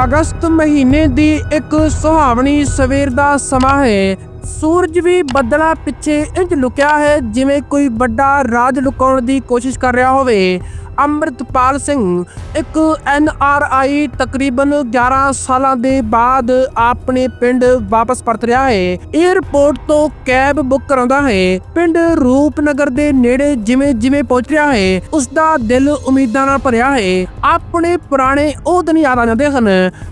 ਅਗਸਤ ਮਹੀਨੇ ਦੀ ਇੱਕ ਸੁਹਾਵਣੀ ਸਵੇਰ ਦਾ ਸਮਾਂ ਹੈ। ਸੂਰਜ ਵੀ ਬੱਦਲਾਂ ਪਿੱਛੇ ਇੰਜ ਲੁਕਿਆ ਹੈ ਜਿਵੇਂ ਕੋਈ ਵੱਡਾ ਰਾਜ ਲੁਕਾਉਣ ਦੀ ਕੋਸ਼ਿਸ਼ ਕਰ ਰਿਹਾ ਹੋਵੇ। ਅੰਮ੍ਰਿਤਪਾਲ ਸਿੰਘ, ਇੱਕ ਐਨ ਆਰ ਆਈ ਤਕਰੀਬਨ 11 ਸਾਲਾਂ ਦੇ ਬਾਅਦ ਆਪਣੇ ਪਿੰਡ ਵਾਪਸ ਪਰਤ ਰਿਹਾ ਹੈ। 에ਅਰਪੋਰਟ ਤੋਂ ਕੈਬ ਬੁੱਕ ਕਰਾਉਂਦਾ ਹੈ। ਪਿੰਡ ਰੂਪਨਗਰ ਦੇ ਨੇੜੇ ਜਿਵੇਂ ਜਿਵੇਂ ਪਹੁੰਚ ਰਿਹਾ ਹੈ ਉਸ ਦਾ ਦਿਲ ਉਮੀਦਾਂ ਨਾਲ ਭਰਿਆ ਹੈ। ਆਪਣੇ ਪੁਰਾਣੇ ਉਹ ਦਿਨ ਯਾਦ ਆ ਜਾਂਦੇ ਹਨ,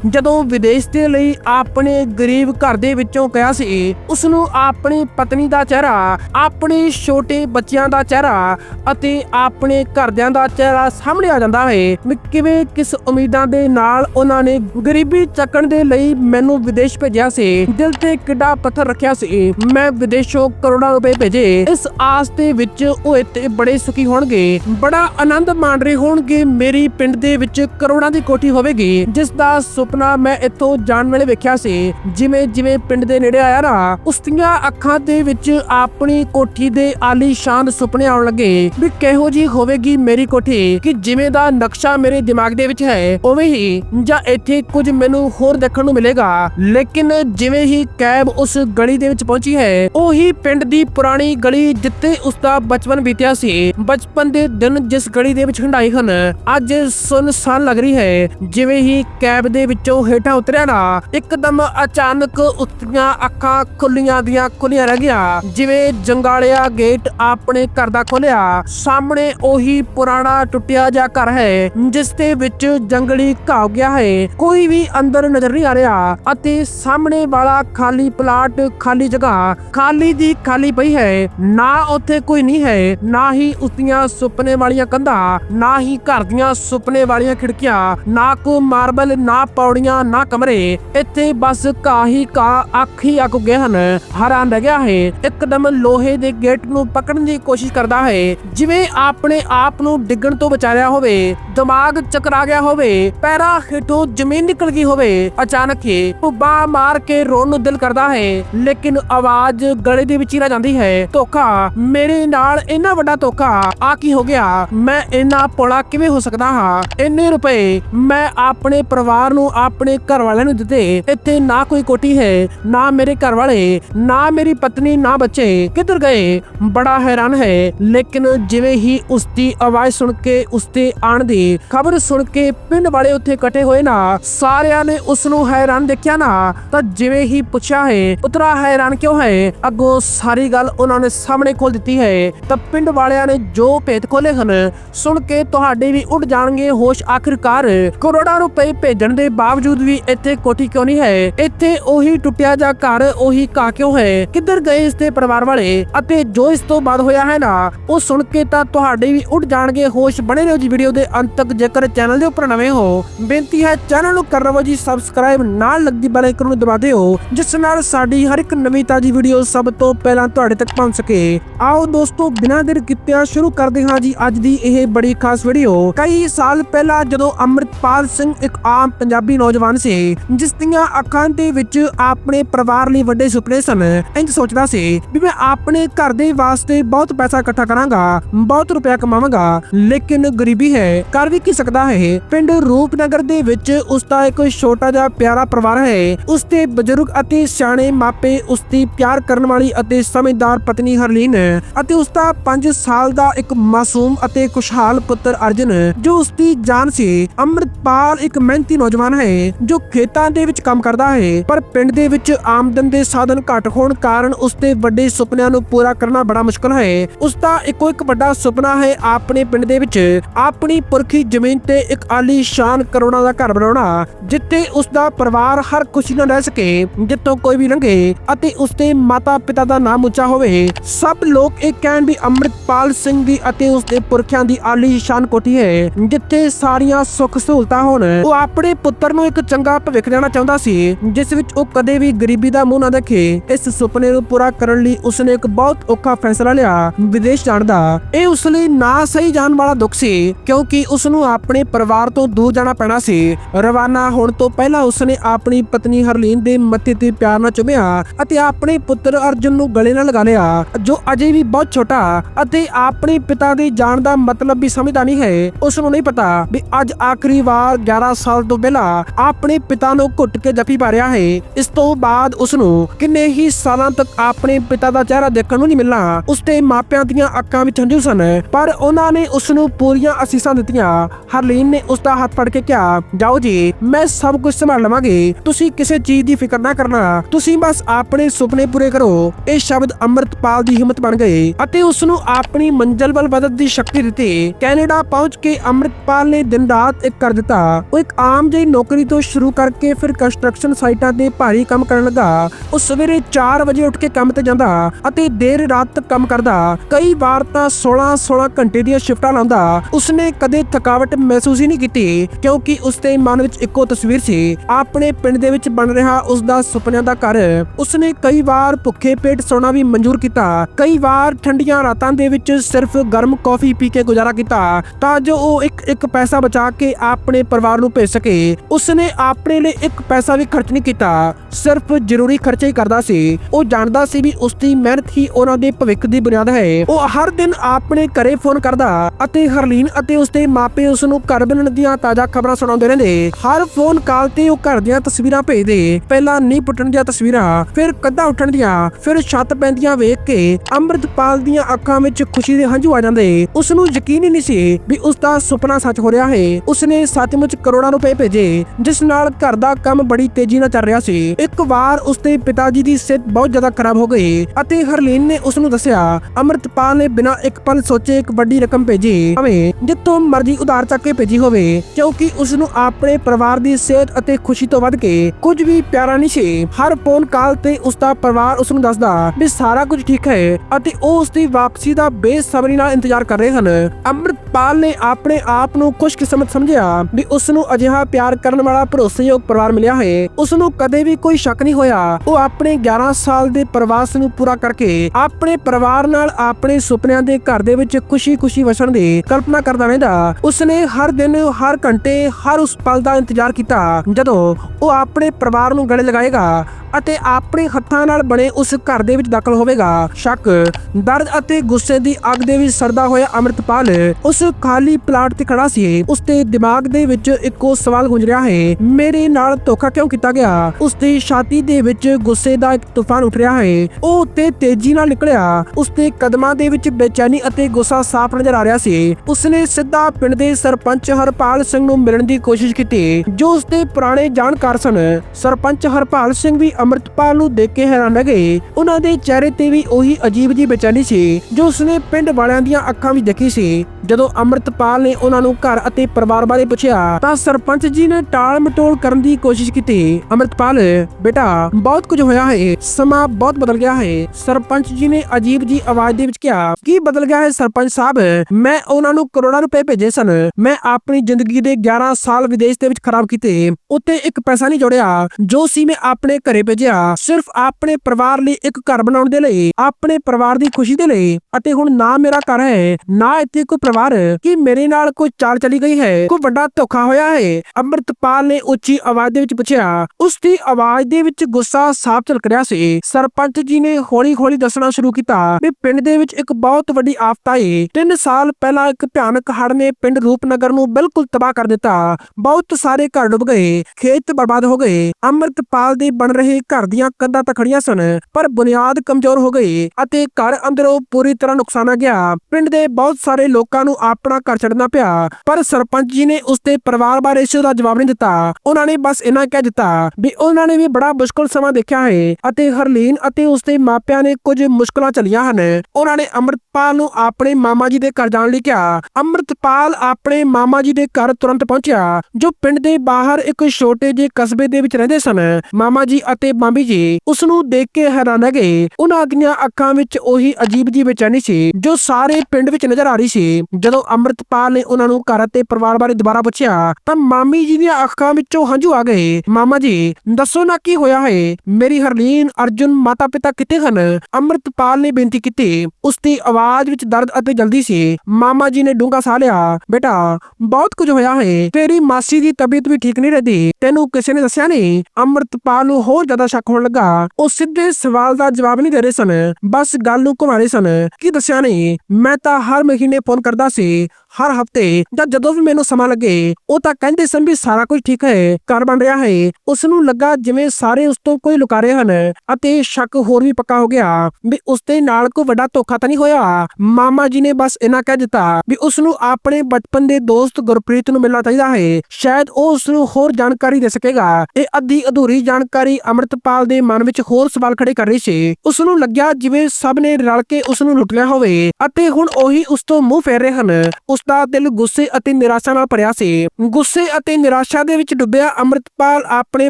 ਜਦੋਂ ਵਿਦੇਸ਼ ਦੇ ਲਈ ਆਪਣੇ ਗਰੀਬ ਘਰ ਦੇ ਵਿੱਚੋਂ ਗਿਆ ਸੀ। ਉਸ ਨੂੰ ਆਪਣੀ ਪਤਨੀ ਦਾ ਚਿਹਰਾ, ਆਪਣੇ ਛੋਟੇ ਬੱਚਿਆਂ ਦਾ ਚਿਹਰਾ ਅਤੇ ਆਪਣੇ ਘਰਦਿਆਂ ਦਾ ਚਿਹਰਾ ਸਾਹਮਣੇ ਆ ਜਾਂਦਾ ਹੈ ਵੀ ਕਿਵੇਂ ਕਿਸ ਉਮੀਦਾਂ ਦੇ ਨਾਲ ਉਹਨਾਂ ਨੇ ਗਰੀਬੀ ਚੱਕਣ ਦੇ ਲਈ ਮੈਨੂੰ ਵਿਦੇਸ਼ ਭੇਜਿਆ ਸੀ। ਦਿਲ ਤੇ ਕਿੱਡਾ ਪੱਥਰ ਰੱਖਿਆ ਸੀ। ਮੈਂ ਵਿਦੇਸ਼ੋਂ ਕਰੋੜਾਂ ਰੁਪਏ ਭੇਜੇ। ਇਸ ਆਸ ਦੇ ਵਿੱਚ ਉਹ ਇੱਥੇ ਬੜੇ ਸੁਖੀ ਹੋਣਗੇ। ਬੜਾ ਆਨੰਦ ਮਾਣ ਰਹੇ ਹੋਣਗੇ। ਮੇਰੀ ਪਿੰਡ ਦੇ ਵਿੱਚ ਕਰੋੜਾਂ ਦੀ ਕੋਠੀ ਹੋਵੇਗੀ। ਜਿਸ ਦਾ ਸੁਪਨਾ ਮੈਂ ਇੱਥੋਂ ਜਾਣ ਵੇਲੇ ਵੇਖਿਆ ਸੀ। ਜਿਵੇਂ ਜਿਵੇਂ ਪਿੰਡ ਦੇ ਨੇੜੇ ਆਇਆ ਨਾ, ਉਸ ਦੀਆਂ ਅੱਖਾਂ ਦੇ ਵਿੱਚ ਆਪਣੀ ਕੋਠੀ ਦੇ ਆਲੀਸ਼ਾਨ ਸੁਪਨੇ ਆਉਣ ਲੱਗੇ ਵੀ ਕਿਹੋ ਜੀ ਹੋਵੇਗੀ ਮੇਰੀ ਕੋਠੀ। ਕਿ ਜਿਵੇਂ ਦਾ ਨਕਸ਼ਾ ਮੇਰੇ ਦਿਮਾਗ ਦੇ ਵਿੱਚ ਹੈ, ਉਵੇਂ ਹੀ ਜਾਂ ਇੱਥੇ ਕੁਝ ਮੈਨੂੰ ਹੋਰ ਦੇਖਣ ਨੂੰ ਮਿਲੇਗਾ। ਲੇਕਿਨ ਜਿਵੇਂ ਹੀ ਕੈਬ ਉਸ ਗਲੀ ਦੇ ਵਿੱਚ ਪਹੁੰਚੀ ਹੈ, ਉਹੀ ਪਿੰਡ ਦੀ ਪੁਰਾਣੀ ਗਲੀ ਜਿੱਥੇ ਉਸ ਦਾ ਬਚਪਨ ਬੀਤਿਆ ਸੀ। ਬਚਪਨ ਦੇ ਦਿਨ ਜਿਸ ਗਲੀ ਦੇ ਵਿੱਚ ਹੰਡਾਈ ਹਨ, ਅੱਜ ਸੁਨਸਾਨ ਲੱਗ ਰਹੀ ਹੈ। ਜਿਵੇਂ ਹੀ ਕੈਬ ਦੇ ਵਿੱਚੋਂ ਹੇਠਾਂ ਉਤਰਿਆ ਨਾ, ਇੱਕਦਮ ਅਚਾਨਕ ਉਸਦੀਆਂ ਅੱਖਾਂ ਖੁੱਲੀਆਂ ਦੀਆਂ ਖੁੱਲੀਆਂ ਰਹਿ ਗਿਆ ਜਿਵੇਂ ਜੰਗਾਲਿਆ ਗੇਟ ਆਪਣੇ ਘਰ ਦਾ ਖੋਲਿਆ ਸਾਹਮਣੇ ਉਹੀ ਪੁਰਾਣਾ ਟੁੱਟਿਆ ਜਾ ਘਰ ਹੈ ਜਿਸ ਦੇ ਵਿੱਚ ਜੰਗਲੀ ਘਾਹ ਗਿਆ ਹੈ। ਕੋਈ ਵੀ ਅੰਦਰ ਨਜ਼ਰ ਨਹੀਂ ਆ ਰਿਹਾ ਅਤੇ ਸਾਹਮਣੇ ਵਾਲਾ ਖਾਲੀ ਪਲਾਟ ਖਾਲੀ ਜਗ੍ਹਾ ਖਾਲੀ ਦੀ ਖਾਲੀ ਪਈ ਹੈ। ਨਾ ਉੱਥੇ ਕੋਈ ਨਹੀਂ ਹੈ, ਨਾ ਹੀ ਉਸਦੀਆਂ ਸੁਪਨੇ ਵਾਲੀਆਂ ਕੰਧਾਂ, ਨਾ ਹੀ ਘਰ ਦੀਆਂ ਸੁਪਨੇ ਵਾਲੀਆਂ ਖਿੜਕੀਆਂ, ਨਾ ਕੋ ਮਾਰਬਲ, ਨਾ ਪੌੜੀਆਂ, ਨਾ ਕਮਰੇ। ਇੱਥੇ ਬਸ ਘਾਹ ਹੀ ਘਾਹ ਅੱਖ ਹੀ ਅੱਖ ਗਏ ਹਨ। ਹੈਰਾਨ ਰਹਿ ਗਿਆ ਹੈ, ਇੱਕਦਮ ਲੋਹੇ ਦੇ ਗੇਟ ਨੂੰ ਪਕੜਨ ਦੀ ਕੋਸ਼ਿਸ਼ ਕਰਦਾ ਹੈ, ਜਿਵੇਂ ਆਪਣੇ ਆਪ ਨੂੰ ਡਿੱਗਣ ਤੋਂ ਬਚਾ ਲਿਆ ਹੋਵੇ, ਦਿਮਾਗ ਚਕਰਾ ਗਿਆ ਹੋਵੇ, ਪੈਰਾਂ ਹੇਠੋਂ ਜ਼ਮੀਨ ਨਿਕਲ ਗਈ ਹੋਵੇ, ਅਚਾਨਕ ਹੀ ਭੁੱਬਾ ਮਾਰ ਕੇ ਰੋਣ ਨੂੰ ਦਿਲ ਕਰਦਾ ਹੈ, ਲੇਕਿਨ ਆਵਾਜ਼ ਗਲੇ ਦੇ ਵਿੱਚ ਹੀ ਰਹਿ ਜਾਂਦੀ ਹੈ, ਧੋਖਾ, ਮੇਰੇ ਨਾਲ ਇੰਨਾ ਵੱਡਾ ਧੋਖਾ ਆ ਕੀ ਹੋ ਗਿਆ? ਮੈਂ ਇੰਨਾ ਪੋਲਾ ਕਿਵੇਂ ਹੋ ਸਕਦਾ ਹਾਂ? ਇੰਨੇ ਰੁਪਏ ਮੈਂ ਆਪਣੇ ਪਰਿਵਾਰ ਨੂੰ, ਆਪਣੇ ਘਰ ਵਾਲਿਆਂ ਨੂੰ ਦਿੱਤੇ, ਇੱਥੇ ਨਾ ਕੋਈ ਕੋਟੀ ਹੈ, ਨਾ ਮੇਰੇ ਘਰ ਵਾਲੇ ਨਾ ਮੇਰੀ ਪਤਨੀ, ਨਾ ਬੱਚੇ, ਕਿੱਧਰ ਗਏ? ਬੜਾ ਹੈਰਾਨ ਹੈ, ਲੇਕਿਨ ਜਿਵੇਂ ਹੀ ਉਸ ਦੀ ਆਵਾਜ਼ ਸੁਣ ਕੇ ਉਸ ਤੇ ਆਣ ਦੀ ਖਬਰ ਸੁਣ ਕੇ ਪਿੰਡ ਵਾਲੇ ਉੱਥੇ ਇਕੱਠੇ ਹੋਏ ਨਾ, ਸਾਰਿਆਂ ਨੇ ਉਸ ਨੂੰ ਹੈਰਾਨ ਦੇਖਿਆ ਨਾ, ਤਾਂ ਜਿਵੇਂ ਹੀ ਪੁੱਛਿਆ ਹੈ ਉਤਰਾ ਹੈਰਾਨ ਕਿਉਂ ਹੈ? ਅੱਗੋਂ ਸਾਰੀ ਗੱਲ ਉਹਨਾਂ ਨੇ ਸਾਹਮਣੇ ਖੋਲ ਦਿੱਤੀ ਹੈ। ਤਾਂ ਪਿੰਡ ਵਾਲਿਆਂ ਨੇ ਜੋ ਭੇਤ ਖੋਲੇ ਹਨ, ਸੁਣ ਕੇ ਤੁਹਾਡੇ ਵੀ ਉੱਡ ਜਾਣਗੇ ਹੋਸ਼ ਆਖਿਰਕਾਰ। ਕਰੋੜਾਂ ਰੁਪਏ ਭੇਜਣ ਦੇ ਬਾਵਜੂਦ ਵੀ ਇੱਥੇ ਕੋਠੀ ਕਿਉਂ ਨਹੀਂ ਹੈ? ਇੱਥੇ ਉਹੀ ਟੁੱਟਿਆ ਜਾ ਘਰ, ਉਹੀ ਘਾਹ ਕਿਉਂ ਹੈ? ਕਿੱਧਰ ਗਏ ਇਸ ਦੇ ਪਰਿਵਾਰ ਵਾਲੇ? ਅਤੇ ਜੋ ਇਸ ਤੋਂ ਬਾਅਦ ਹੋਇਆ ਹੈ ਨਾ, ਉਹ ਸੁਣ ਕੇ ਤਾਂ ਤੁਹਾਡੇ ਵੀ ਉੱਡ ਜਾਣਗੇ ਹੋਸ਼ ਬਣੇ ਰਹੋ ਜੀ ਵੀਡੀਓ ਦੇ ਅੰਤ ਤੱਕ। ਜੇਕਰ ਚੈਨਲ ਦੇ ਉੱਪਰ ਨਵੇਂ ਹੋ, ਬੇਨਤੀ ਹੈ ਚੈਨਲ ਨੂੰ ਕਰ ਲਵੋ ਜੀ ਸਬਸਕ੍ਰਾਈਬ ਨਾਲ ਲੱਗਦੀ ਬੈਲ ਆਈਕਨ ਨੂੰ ਦਬਾ ਦਿਓ, ਜਿਸ ਨਾਲ ਸਾਡੀ ਹਰ ਇੱਕ ਨਵੀਂ ਤਾਜੀ ਵੀਡੀਓ ਸਭ ਤੋਂ ਪਹਿਲਾਂ ਤੁਹਾਡੇ ਤੱਕ ਪਹੁੰਚ ਸਕੇ। ਆਓ ਦੋਸਤੋ, ਬਿਨਾਂ ਦੇਰ ਕੀਤਿਆਂ ਸ਼ੁਰੂ ਕਰਦੇ ਹਾਂ ਜੀ ਅੱਜ ਦੀ ਇਹ ਬੜੀ ਖਾਸ ਵੀਡੀਓ ਕਈ ਸਾਲ ਪਹਿਲਾਂ ਜਦੋਂ ਅੰਮ੍ਰਿਤਪਾਲ ਸਿੰਘ ਇੱਕ ਆਮ ਪੰਜਾਬੀ ਨੌਜਵਾਨ ਸੀ, ਜਿਸ ਦੀਆਂ ਅੱਖਾਂ ਦੇ ਵਿੱਚ ਆਪਣੇ ਪਰਿਵਾਰ ਲਈ ਵੱਡੇ ਸੁਪਨੇ ਸਨ ਇੰਜ ਸੋਚਦਾ ਸੀ ਵੀ ਮੈਂ ਆਪਣੇ ਘਰ ਦੇ ਵਾਸਤੇ ਬਹੁਤ ਪੈਸਾ ਇਕੱਠਾ ਕਰਾਂਗਾ, ਬਹੁਤ ਰੁਪਇਆ ਕਮਾਵਾਂਗਾ, ਲੇਕਿਨ ਗਰੀਬੀ ਹੈ, ਕਰ ਵੀ ਕੀ ਸਕਦਾ ਹੈ? ਪਿੰਡ ਰੂਪਨਗਰ ਦੇ ਵਿੱਚ ਉਸ ਦਾ ਇੱਕ ਛੋਟਾ ਜਿਹਾ ਪਿਆਰਾ ਪਰਿਵਾਰ ਹੈ। ਉਸ ਦੇ ਬਜ਼ੁਰਗ ਅਤੇ ਸਿਆਣੇ ਮਾਪੇ ਉਸ ਦੀ ਪਿਆਰ ਕਰਨ ਵਾਲੀ ਅਤੇ ਸਮਝਦਾਰ ਪਤਨੀ ਹਰਲੀਨ ਅਤੇ ਉਸ ਦਾ 5 ਸਾਲ ਦਾ ਇੱਕ ਮਾਸੂਮ ਅਤੇ ਖੁਸ਼ਹਾਲ ਪੁੱਤਰ ਅਰਜਨ, ਜੋ ਉਸ ਦੀ ਜਾਨ ਸੀ। ਅੰਮ੍ਰਿਤਪਾਲ ਇੱਕ ਮਿਹਨਤੀ ਨੌਜਵਾਨ ਹੈ, ਜੋ ਖੇਤਾਂ ਦੇ ਵਿੱਚ ਕੰਮ ਕਰਦਾ ਹੈ, ਪਰ ਪਿੰਡ ਦੇ ਵਿੱਚ ਆਮਦਨ ਦੇ ਸਾਧਨ ਘੱਟ ਹੋਣ ਕਾਰਨ ਉਸ ਦੇ ਵੱਡੇ ਸੁਪਨਿਆਂ ਨੂੰ ਪੂਰਾ ਕਰਨਾ ਬੜਾ ਮੁਸ਼ਕਲ ਹੈ। ਉਸ ਦਾ ਇੱਕੋ ਇੱਕ ਵੱਡਾ ਸੁਪਨਾ ਹੈ, ਆਪਣੇ ਪਿੰਡ ਦੇ ਵਿੱਚ ਆਪਣੀ ਪੁਰਖੀ ਜ਼ਮੀਨ ਤੇ ਇੱਕ ਆਲੀਸ਼ਾਨ ਕਰੋੜਾਂ ਦਾ ਘਰ ਬਣਾਉਣਾ, ਜਿੱਥੇ ਉਸ ਦਾ ਪਰਿਵਾਰ ਹਰ ਖੁਸ਼ੀ ਨਾਲ ਰਹਿ ਸਕੇ, ਜਿੱਥੋਂ ਕੋਈ ਵੀ ਲੰਘੇ ਅਤੇ ਉਸ ਦੇ ਮਾਤਾ ਪਿਤਾ ਦਾ ਨਾਮ ਉੱਚਾ ਹੋਵੇ। ਸਭ ਲੋਕ ਇਹ ਕਹਿਣ ਵੀ ਅੰਮ੍ਰਿਤਪਾਲ ਸਿੰਘ ਦੀ ਅਤੇ ਉਸ ਦੇ ਪੁਰਖਿਆਂ ਦੀ ਆਲੀਸ਼ਾਨ ਕੋਠੀ ਹੈ, ਜਿੱਥੇ ਸਾਰੀਆਂ ਸੁੱਖ ਸਹੂਲਤਾਂ ਹੋਣ। ਉਹ ਆਪਣੇ ਪੁੱਤਰ ਨੂੰ ਇੱਕ ਚੰਗਾ ਭਵਿੱਖ ਦੇਣਾ ਚਾਹੁੰਦਾ ਸੀ, ਜਿਸ ਵਿੱਚ ਉਹ ਕਦੇ ਵੀ ਗਰੀਬੀ ਦਾ ਮੂੰਹ ਨਾ ਦੇਖੇ। ਇਸ ਸੁਪਨੇ ਨੂੰ ਪੂਰਾ ਕਰਨ ਲਈ ਉਸਨੇ ਇੱਕ ਬਹੁਤ ਔਖਾ ਫੈਸਲਾ ਲਿਆ, ਵਿਦੇਸ਼ ਜਾਣ ਦਾ। ਇਹ ਉਸ ਲਈ ਨਾ ਸਹੀ ਜਾਣ ਵਾਲਾ ਦੁੱਖ ਸੀ ਕਿਉਂਕਿ ਉਸ ਨੂੰ ਆਪਣੇ ਪਰਿਵਾਰ ਤੋਂ ਦੂਰ ਜਾਣਾ ਪੈਣਾ ਸੀ। ਰਵਾਨਾ ਹੋਣ ਤੋਂ ਪਹਿਲਾਂ ਉਸਨੇ ਆਪਣੀ ਪਤਨੀ ਹਰਲੀਨ ਦੇ ਮੱਥੇ ਤੇ ਪਿਆਰ ਨਾਲ ਚੁੰਮਿਆ ਅਤੇ ਆਪਣੇ ਪੁੱਤਰ ਅਰਜੁਨ ਨੂੰ ਗਲੇ ਨਾਲ ਲਗਾ ਲਿਆ, ਜੋ ਅਜੇ ਵੀ ਬਹੁਤ ਛੋਟਾ ਅਤੇ ਆਪਣੇ ਪਿਤਾ ਦੇ ਜਾਣ ਦਾ ਮਤਲਬ ਵੀ ਸਮਝਦਾ ਨਹੀਂ ਹੈ। ਉਸ ਨੂੰ ਨਹੀਂ ਪਤਾ ਵੀ ਅੱਜ ਆਖਰੀ ਵਾਰ 11 ਸਾਲ ਤੋਂ ਪਹਿਲਾਂ ਆਪਣੇ ਪਿਤਾ ਨੂੰ ਘੁੱਟ ਕੇ ਜੱਫੀ ਪਾ ਰਿਹਾ ਹੈ। ਇਸ ਤੋਂ ਬਾਅਦ ਉਸ ਨੂੰ ਕਿੰਨੇ ਹੀ ਸਾਲਾਂ ਤੱਕ ਆਪਣੇ ਪਿਤਾ ਦਾ ਚਿਹਰਾ ਦੇਖਣ ਨੂੰ ਨਹੀਂ ਮਿਲਣਾ। ਉਸ ਦੇ ਮਾਪਿਆਂ ਦੀਆਂ ਅੱਖਾਂ ਵਿੱਚ ਹੰਝੂ ਸਨ, ਪਰ ਉਹਨਾਂ ਨੇ ਉਸ ਨੂੰ ਪੂਰੀਆਂ ਅਸੀਸਾਂ ਦਿੱਤੀਆਂ। ਹਰਲੀਨ ਨੇ ਉਸ ਦਾ ਹੱਥ ਫੜ ਕੇ ਕਿਹਾ, ਜਾਓ ਜੀ, ਮੈਂ ਸਭ ਕੁਝ ਸੰਭਾਲ ਲਵਾਂਗੇ। ਤੁਸੀਂ ਕਿਸੇ ਚੀਜ਼ ਦੀ ਫਿਕਰ ਨਾ ਕਰਨਾ। ਤੁਸੀਂ ਬਸ ਆਪਣੇ ਸੁਪਨੇ ਪੂਰੇ ਕਰੋ। ਇਹ ਸ਼ਬਦ ਅੰਮ੍ਰਿਤਪਾਲ ਦੀ ਹਿੰਮਤ ਬਣ ਗਏ ਅਤੇ ਉਸ ਨੂੰ ਆਪਣੀ ਮੰਜ਼ਲ ਵੱਲ ਵਧਣ ਦੀ ਸ਼ਕਤੀ ਦਿੱਤੀ। ਕੈਨੇਡਾ ਪਹੁੰਚ ਕੇ ਅੰਮ੍ਰਿਤਪਾਲ ਨੇ ਦਿਨ ਰਾਤ ਇੱਕ ਕਰ ਦਿੱਤਾ। ਉਹ ਇੱਕ ਆਮ ਜਿਹੀ ਨੌਕਰੀ ਤੋਂ ਸ਼ੁਰੂ ਕਰਕੇ ਫਿਰ ਕੰਸਟਰਕਸ਼ਨ ਸਾਈਟਾਂ ਤੇ ਭਾਰੀ ਕੰਮ ਕਰਨ ਲੱਗਾ। ਉਹ ਸਵੇਰੇ 4 ਵਜੇ ਉੱਠ ਕੇ ਕੰਮ ਤੇ ਜਾਂਦਾ ਅਤੇ ਦੇਰ ਰਾਤ ਤੱਕ ਕੰਮ ਕਰਦਾ। ਕਈ ਵਾਰ ਤਾਂ 16-16 ਘੰਟੇ ਦੀਆਂ ਸ਼ਿਫਟਾਂ ਲਾਉਂਦਾ। ਉਸਨੇ ਕਦੇ ਥਕਾਵਟ ਮਹਿਸੂਸ ਹੀ ਨਹੀਂ ਕੀਤੀ, ਕਿਉਂਕਿ ਉਸ ਮਨ ਵਿੱਚ ਇੱਕੋ ਤਸਵੀਰ ਸੀ। ਆਪਣੇ ਪਿੰਡ ਦੇ ਵਿੱਚ ਬਣ ਰਿਹਾ ਉਸ ਦਾ ਸੁਪਨਿਆਂ ਦਾ ਘਰ, ਉਸਨੇ ਕਈ ਵਾਰ ਭੁੱਖੇ ਪੇਟ ਸੌਣਾ ਵੀ ਮਨਜ਼ੂਰ ਕੀਤਾ। ਕਈ ਵਾਰ ਠੰਡੀਆਂ ਰਾਤਾਂ ਦੇ ਵਿੱਚ ਸਿਰਫ ਗਰਮ ਕੌਫੀ ਪੀ ਕੇ ਗੁਜ਼ਾਰਾ ਕੀਤਾ, ਤਾਂ ਜੋ ਉਹ ਇੱਕ ਇੱਕ ਪੈਸਾ ਬਚਾ ਕੇ ਆਪਣੇ ਪਰਿਵਾਰ ਨੂੰ ਭੇਜ ਸਕੇ। ਉਸਨੇ ਆਪਣੇ ਲਈ ਇੱਕ ਪੈਸਾ ਵੀ ਖਰਚ ਨਹੀਂ ਕੀਤਾ, ਸਿਰਫ ਜ਼ਰੂਰੀ ਖਰਚੇ ਹੀ ਕਰਦਾ ਸੀ। ਉਹ ਜਾਣਦਾ ਸੀ ਵੀ ਉਸ ਦੀ ਮਿਹਨਤ ਹੀ ਉਹਨਾਂ ਦੇ ਭਵਿੱਖ ਦੀ ਬੁਨਿਆਦ ਹੈ। ਉਹ ਹਰ ਦਿਨ ਆਪਣੇ ਘਰੇ ਫੋਨ ਕਰਦਾ ਅਤੇ ਹਰਲੀਨ ਅਤੇ ਉਸਦੇ ਮਾਪੇ ਉਸ ਨੂੰ ਘਰ ਬਣਨ ਦੀਆਂ ਤਾਜ਼ਾ ਖਬਰਾਂ ਸੁਣਾਉਂਦੇ ਰਹਿੰਦੇ। ਹਰ ਫੋਨ ਕਾਲ ਤੇ ਉਹ ਘਰ ਦੀਆਂ ਤਸਵੀਰਾਂ ਭੇਜਦੇ। ਪਹਿਲਾਂ ਨੀਂਹ ਪੁੱਟਣ ਦੀਆਂ ਤਸਵੀਰਾਂ, ਫਿਰ ਕੰਧਾਂ ਉੱਠਣ ਦੀਆਂ, ਫਿਰ ਛੱਤ ਪੈਂਦੀਆਂ ਵੇਖ ਕੇ ਅੰਮ੍ਰਿਤਪਾਲ ਦੀਆਂ ਅੱਖਾਂ ਵਿੱਚ ਖੁਸ਼ੀ ਦੇ ਹੰਝੂ ਆ ਜਾਂਦੇ। ਉਸ ਨੂੰ ਯਕੀਨ ਹੀ ਨਹੀਂ ਸੀ ਵੀ ਉਸ ਦਾ ਸੁਪਨਾ ਸੱਚ ਹੋ ਰਿਹਾ ਹੈ। ਉਸਨੇ ਸੱਚਮੁੱਚ ਕਰੋੜਾਂ ਰੁਪਏ ਭੇਜੇ, ਜਿਸ ਨਾਲ ਘਰ ਦਾ ਕੰਮ ਬੜੀ ਤੇਜ਼ੀ ਨਾਲ ਚੱਲ ਰਿਹਾ ਸੀ। ਇੱਕ ਵਾਰ ਉਸ ਦੇ ਪਿਤਾ ਜੀ ਦੀ ਸਿਹਤ ਬਹੁਤ ਜ਼ਿਆਦਾ ਖਰਾਬ ਹੋ ਗਈ ਅਤੇ ਹਰਲੀਨ ਨੇ ਉਸ ਨੂੰ ਦੱਸਿਆ, ਅੰਮ੍ਰਿਤਪਾਲ ਨੇ ਬਿਨਾਂ ਇੱਕ ਪਲ ਸੋਚੇ ਇੱਕ ਵੱਡੀ ਰਕਮ ਭੇਜੀ। ਭਾਵੇਂ ਜਿੱਥੋਂ ਮਰਜ਼ੀ ਉਧਾਰ ਚੱਕ ਕੇ ਭੇਜੀ ਹੋਵੇ, ਕਿਉਂਕਿ ਉਸ ਨੂੰ ਆਪਣੇ ਪਰਿਵਾਰ ਦੀ ਸਿਹਤ ਅਤੇ ਖੁਸ਼ੀ ਤੋਂ ਵੱਧ ਕੇ ਕੁਝ ਵੀ ਪਿਆਰਾ ਨਹੀਂ ਸੀ। ਹਰ ਫੋਨ ਕਾਲ ਤੇ ਉਸ ਦਾ ਪਰਿਵਾਰ ਉਸ ਨੂੰ ਦੱਸਦਾ ਵੀ ਸਾਰਾ ਕੁਝ ਠੀਕ ਹੈ ਅਤੇ ਉਹ ਉਸ ਦੀ ਵਾਪਸੀ ਦਾ ਬੇਸਬਰੀ ਨਾਲ ਇੰਤਜ਼ਾਰ ਕਰ ਰਹੇ ਹਨ। ਅੰਮ੍ਰਿਤਪਾਲ ਨੇ ਆਪਣੇ ਆਪ ਨੂੰ ਖੁਸ਼ਕਿਸਮਤ ਸਮਝਿਆ ਵੀ ਉਸ ਨੂੰ ਅਜਿਹਾ ਪਿਆਰ ਕਰਨ ਵਾਲਾ ਭਰੋਸੇਯੋਗ ਪਰਿਵਾਰ ਮਿਲਿਆ ਹੈ। ਉਸ ਨੂੰ ਕਦੇ ਵੀ ਕੋਈ ਸ਼ੱਕ ਨਹੀਂ ਹੋਇਆ। ਉਹ ਆਪਣੇ 11 ਸਾਲ ਦੇ ਪ੍ਰਵਾਸ ਨੂੰ ਪੂਰਾ ਕਰਕੇ ਆਪਣੇ ਪਰਿਵਾਰ ਨਾਲ ਆਪਣੇ ਸੁਪਨਿਆਂ ਦੇ ਘਰ ਦੇ ਵਿੱਚ ਖੁਸ਼ੀ-ਖੁਸ਼ੀ ਵਸਣ ਦੇ ਕਲਪਨਾ ਕਰਦਾ ਰਹਿੰਦਾ। ਉਸਨੇ ਹਰ ਦਿਨ, ਹਰ ਘੰਟੇ, ਹਰ ਉਸ ਪਲ ਦਾ ਇੰਤਜ਼ਾਰ ਕੀਤਾ, ਜਦੋਂ ਉਹ ਆਪਣੇ ਪਰਿਵਾਰ ਨੂੰ ਗਲੇ ਲਗਾਏਗਾ ਅਤੇ ਆਪਣੇ ਹੱਥਾਂ ਨਾਲ ਬਣੇ ਉਸ ਘਰ ਦੇ ਵਿੱਚ ਦਾਖਲ ਹੋਵੇਗਾ। ਸ਼ੱਕ, ਦਰਦ ਅਤੇ ਗੁੱਸੇ ਦੀ ਅੱਗ ਦੇ ਵਿੱਚ ਸੜਦਾ ਹੋਇਆ ਅੰਮ੍ਰਿਤਪਾਲ ਉਸ ਖਾਲੀ ਪਲਾਟ ਤੇ ਖੜਾ ਸੀ। ਉਸ ਦੇ ਦਿਮਾਗ ਦੇ ਵਿੱਚ ਇੱਕੋ ਸਵਾਲ ਗੂੰਜ ਰਿਹਾ ਹੈ, ਮੇਰੇ ਨਾਲ ਧੋਖਾ ਕਿਉਂ ਕੀਤਾ ਗਿਆ? ਉਸ ਦੀ ਛਾਤੀ ਦੇ ਵਿੱਚ ਗੁੱਸੇ ਦਾ ਇੱਕ ਤੂਫਾਨ ਉੱਠ ਰਿਹਾ ਹੈ। ਉਹ ਉੱਤੇ ਤੇਜ਼ੀ ਨਾਲ ਨਿਕਲਿਆ। ਉਸ ਦੇ ਕਦਮਾਂ ਦੇ ਵਿੱਚ ਬੇਚੈਨੀ ਅਤੇ ਗੁੱਸਾ ਸਾਫ਼ ਨਜ਼ਰ ਆ ਰਿਹਾ ਸੀ। ਉਸਨੇ ਸਿੱਧਾ ਪਿੰਡ ਦੇ ਸਰਪੰਚ ਹਰਪਾਲ ਸਿੰਘ ਨੂੰ ਮਿਲਣ ਦੀ ਕੋਸ਼ਿਸ਼ ਕੀਤੀ, ਜੋ ਉਸਦੇ ਪੁਰਾਣੇ ਜਾਣਕਾਰ ਸਨ। ਸਰਪੰਚ ਹਰਪਾਲ ਸਿੰਘ ਵੀ ਅੰਮ੍ਰਿਤਪਾਲ ਨੂੰ ਦੇਖ ਕੇ ਹੈਰਾਨ ਰਹਿ ਗਏ। ਉਹਨਾਂ ਦੇ ਚਿਹਰੇ ਤੇ ਵੀ ਉਹੀ ਅਜੀਬ ਜੀ ਬੇਚੈਨੀ ਸੀ, ਜੋ ਉਸਨੇ ਪਿੰਡ ਵਾਲਿਆਂ ਦੀਆਂ ਅੱਖਾਂ ਵਿੱਚ ਦੇਖੀ ਸੀ। ਜਦੋਂ ਅੰਮ੍ਰਿਤਪਾਲ ਨੇ ਉਹਨਾਂ ਨੂੰ ਘਰ ਅਤੇ ਪਰਿਵਾਰ ਬਾਰੇ ਪੁੱਛਿਆ, ਤਾਂ ਸਰਪੰਚ ਜੀ ਨੇ ਟਾਲ ਮਟੋਲ ਕਰਨ ਦੀ ਕੋਸ਼ਿਸ਼ ਕੀਤੀ। ਅੰਮ੍ਰਿਤਪਾਲ, ਬੇਟਾ, ਬਹੁਤ ਕੁਝ ਹੋਇਆ ਹੈ। ਸਮਾਂ ਬਹੁਤ ਬਦਲ ਗਿਆ ਹੈ। ਸਰਪੰਚ ਜੀ ਨੇ ਅਜੀਬ ਜੀ ਆਵਾਜ਼ ਦੇ ਵਿੱਚ ਕਿਹਾ, ਕੀ ਬਦਲ ਗਿਆ ਹੈ ਸਰਪੰਚ ਸਾਹਿਬ? ਮੈਂ ਉਹਨਾਂ ਨੂੰ ਕਰੋੜਾਂ ਰੁਪਏ ਭੇਜੇ ਸਨ। ਮੈਂ ਆਪਣੀ ਜ਼ਿੰਦਗੀ ਦੇ 11 ਸਾਲ ਵਿਦੇਸ਼ ਦੇ ਵਿੱਚ ਖਰਾਬ ਕੀਤੇ। ਉੱਤੇ ਇੱਕ ਪੈਸਾ ਨਹੀਂ ਜੋੜਿਆ, ਜੋ ਸੀ ਮੈਂ ਆਪਣੇ ਘਰੇ ਭੇਜਿਆ। ਸਿਰਫ ਆਪਣੇ ਪਰਿਵਾਰ ਲਈ ਇੱਕ ਘਰ ਬਣਾਉਣ ਦੇ ਲਈ, ਆਪਣੇ ਪਰਿਵਾਰ ਦੀ ਖੁਸ਼ੀ ਦੇ ਲਈ। ਅਤੇ ਹੁਣ ਨਾ ਮੇਰਾ ਘਰ ਹੈ, ਨਾ ਇੱਥੇ ਕੋਈ ਪਰਿਵਾਰ। ਕੀ ਮੇਰੇ ਨਾਲ ਕੋਈ ਚਾਲ ਚਲੀ ਗਈ ਹੈ? ਕੋਈ ਵੱਡਾ ਧੋਖਾ ਹੋਇਆ ਹੈ? ਅੰਮ੍ਰਿਤਪਾਲ ਨੇ ਉੱਚੀ ਆਵਾਜ਼ ਦੇ ਵਿੱਚ ਪੁੱਛਿਆ। ਉਸ ਦੀ ਆਵਾਜ਼ ਦੇ ਵਿੱਚ ਗੁੱਸਾ ਸਾਫ਼ ਝਲਕ ਰਿਹਾ ਸੀ। ਸਰਪੰਚ ਜੀ ਨੇ ਹੌਲੀ-ਹੌਲੀ ਦੱਸਣਾ ਸ਼ੁਰੂ ਕੀਤਾ। ਵੀ ਪਿੰਡ ਦੇ ਵਿੱਚ ਇੱਕ ਬਹੁਤ ਵੱਡੀ ਆਫਤ ਆਈ। 3 ਸਾਲ ਪਹਿਲਾਂ ਇੱਕ ਭਿਆਨਕ ਹੜ੍ਹ ਨੇ ਪਿੰਡ ਰੂਪਨਗਰ ਨੂੰ ਬਿਲਕੁਲ ਤਬਾਹ ਕਰ ਦਿੱਤਾ। ਬਹੁਤ ਸਾਰੇ ਘਰ ਡੁੱਬ ਗਏ, ਖੇਤ ਬਰਬਾਦ ਹੋ ਗਏ, ਅੰਮ੍ਰਿਤਪਾਲ ਦੇ ਬਣ ਰਹੇ ਘਰ ਦੀਆਂ ਕੰਧਾਂ ਤਾਂ ਖੜੀਆਂ ਸਨ, ਪਰ ਬੁਨਿਆਦ ਕਮਜ਼ੋਰ ਹੋ ਗਈ ਅਤੇ ਘਰ ਅੰਦਰੋਂ ਪੂਰੀ ਤਰ੍ਹਾਂ ਨੁਕਸਾਨਾ ਗਿਆ। ਪਿੰਡ ਦੇ ਬਹੁਤ ਸਾਰੇ ਲੋਕਾਂ ਨੂੰ ਆਪਣਾ ਘਰ ਛੱਡਣਾ ਪਿਆ, ਪਰ ਸਰਪੰਚ ਜੀ ਨੇ ਉਸ ਦੇ ਪਰਿਵਾਰ ਬਾਰੇ ਇਸ ਦਾ ਜਵਾਬ ਨਹੀਂ ਦਿੱਤਾ। ਉਹਨਾਂ ਨੇ ਬਸ ਇਹਨਾਂ ਕਹਿ ਦਿੱਤਾ ਵੀ ਉਹਨਾਂ ਨੇ ਵੀ ਬੜਾ ਮੁਸ਼ਕਲ ਸਮਾਂ ਦੇਖਿਆ ਹੈ ਅਤੇ ਹਰਲੀਨ ਅਤੇ ਉਸ ਦੇ ਮਾਪਿਆਂ ਨੇ ਕੁਝ ਮੁਸ਼ਕਲਾਂ ਚੱਲੀਆਂ ਹਨ। ਉਹਨਾਂ ਨੇ ਅੰਮ੍ਰਿਤ ਅੰਮ੍ਰਿਤਪਾਲ ਨੂੰ ਆਪਣੇ ਮਾਮਾ ਜੀ ਦੇ ਘਰ ਜਾਣ ਲਈ ਕਿਹਾ। ਅੰਮ੍ਰਿਤਪਾਲ ਆਪਣੇ ਮਾਮਾ ਜੀ ਦੇ ਘਰ ਤੁਰੰਤ ਪਹੁੰਚਿਆ, ਜੋ ਪਿੰਡ ਦੇ ਬਾਹਰ ਇੱਕ ਛੋਟੇ ਜਿਹੇ ਕਸਬੇ ਦੇ ਵਿੱਚ ਰਹਿੰਦੇ ਸਨ। ਮਾਮਾ ਜੀ ਅਤੇ ਮਾਮੀ ਜੀ ਉਸ ਨੂੰ ਦੇਖ ਕੇ ਹੈਰਾਨ ਰਹਿ ਗਏ। ਉਹਨਾਂ ਦੀਆਂ ਅੱਖਾਂ ਵਿੱਚ ਉਹੀ ਅਜੀਬ ਜੀ ਬੇਚੈਨੀ ਸੀ, ਜੋ ਸਾਰੇ ਪਿੰਡ ਵਿੱਚ ਨਜ਼ਰ ਆ ਰਹੀ ਸੀ। ਜਦੋਂ ਅੰਮ੍ਰਿਤਪਾਲ ਨੇ ਉਹਨਾਂ ਨੂੰ ਘਰ ਅਤੇ ਪਰਿਵਾਰ ਬਾਰੇ ਦੁਬਾਰਾ ਪੁੱਛਿਆ, ਤਾਂ ਮਾਮੀ ਜੀ ਦੀਆਂ ਅੱਖਾਂ ਵਿੱਚੋਂ ਹੰਝੂ ਆ ਗਏ। ਮਾਮਾ ਜੀ, ਦੱਸੋ ਨਾ ਕੀ ਹੋਇਆ ਹੈ? ਮੇਰੀ ਹਰਲੀਨ, ਅਰਜੁਨ ਮਾਤਾ ਪਿਤਾ ਕਿੱਥੇ ਹਨ? ਅੰਮ੍ਰਿਤਪਾਲ ਨੇ ਬੇਨਤੀ ਕੀਤੀ। ਉਸ ਦੀ ਆਵਾਜ਼ ਆਵਾਜ਼ ਵਿੱਚ ਦਰਦ ਅਤੇ ਜਲਦੀ ਸੀ। ਮਾਮਾ ਜੀ ਨੇ ਡੂੰਘਾ ਸਾਹ ਲਿਆ। ਬੇਟਾ, ਬਹੁਤ ਕੁਝ ਹੋਇਆ ਹੈ। ਤੇਰੀ ਮਾਸੀ ਦੀ ਤਬੀਅਤ ਵੀ ਠੀਕ ਨਹੀਂ ਰਹਦੀ। ਤੈਨੂੰ ਕਿਸੇ ਨੇ ਦੱਸਿਆ ਨਹੀਂ? ਅੰਮ੍ਰਿਤਪਾਲ ਨੂੰ ਹੋਰ ਜ਼ਿਆਦਾ ਸ਼ੱਕ ਹੋਣ ਲੱਗਾ। ਉਹ ਸਿੱਧੇ ਸਵਾਲ ਦਾ ਜਵਾਬ ਨਹੀਂ ਦੇ ਰਹੇ ਸਨ। ਬਸ ਗੱਲ ਨੂੰ ਘੁਮਾ ਰਹੇ ਸਨ। ਕੀ ਦੱਸਿਆ ਨਹੀਂ? ਮੈਂ ਤਾਂ ਹਰ ਮਹੀਨੇ ਫੋਨ ਕਰਦਾ ਸੀ। ਹਰ ਹਫ਼ਤੇ ਜਾਂ ਜਦੋਂ ਵੀ ਮੈਨੂੰ ਸਮਾਂ ਲੱਗੇ, ਉਹ ਤਾਂ ਕਹਿੰਦੇ ਸਨ ਵੀ ਸਾਰਾ ਕੁਝ ਠੀਕ ਹੈ, ਘਰ ਬਣ ਰਿਹਾ ਹੈ। ਉਸ ਨੂੰ ਲੱਗਾ ਜਿਵੇਂ ਸਾਰੇ ਉਸ ਤੋਂ ਕੋਈ ਲੁਕਾ ਰਹੇ ਹਨ ਅਤੇ ਸ਼ੱਕ ਹੋਰ ਵੀ ਪੱਕਾ ਹੋ ਗਿਆ ਵੀ ਉਸ ਦੇ ਨਾਲ ਕੋਈ ਵੱਡਾ ਧੋਖਾ ਤਾਂ ਨਹੀਂ ਹੋਇਆ। ਮਾਮਾ ਜੀ ਨੇ ਬਸ ਇਹਨਾਂ ਕਹਿ ਦਿੱਤਾ ਵੀ ਉਸ ਨੂੰ ਆਪਣੇ ਬਚਪਨ ਦੇ ਦੋਸਤ ਗੁਰਪ੍ਰੀਤ ਨੂੰ ਮਿਲਣਾ ਚਾਹੀਦਾ ਹੈ। ਸ਼ਾਇਦ ਉਹ ਉਸ ਨੂੰ ਹੋਰ ਜਾਣਕਾਰੀ ਦੇ ਸਕੇਗਾ। ਇਹ ਅੱਧੀ ਅਧੂਰੀ ਜਾਣਕਾਰੀ ਅੰਮ੍ਰਿਤਪਾਲ ਦੇ ਮਨ ਵਿੱਚ ਹੋਰ ਸਵਾਲ ਖੜੇ ਕਰ ਰਹੀ ਸੀ। ਉਸ ਨੂੰ ਲੱਗਿਆ ਜਿਵੇਂ ਸਭ ਨੇ ਰਲ ਕੇ ਉਸ ਨੂੰ ਲੁੱਟ ਲਿਆ ਹੋਵੇ ਅਤੇ ਹੁਣ ਉਹੀ ਉਸ ਤੋਂ ਮੂੰਹ ਫੇਰ ਰਹੇ ਹਨ। ਉਸ ਉਸ ਦਾ ਦਿਲ ਗੁੱਸੇ ਅਤੇ ਨਿਰਾਸ਼ਾ ਨਾਲ ਭਰਿਆ ਸੀ। ਗੁੱਸੇ ਅਤੇ ਨਿਰਾਸ਼ਾ ਦੇ ਵਿੱਚ ਡੁੱਬਿਆ ਅੰਮ੍ਰਿਤਪਾਲ ਆਪਣੇ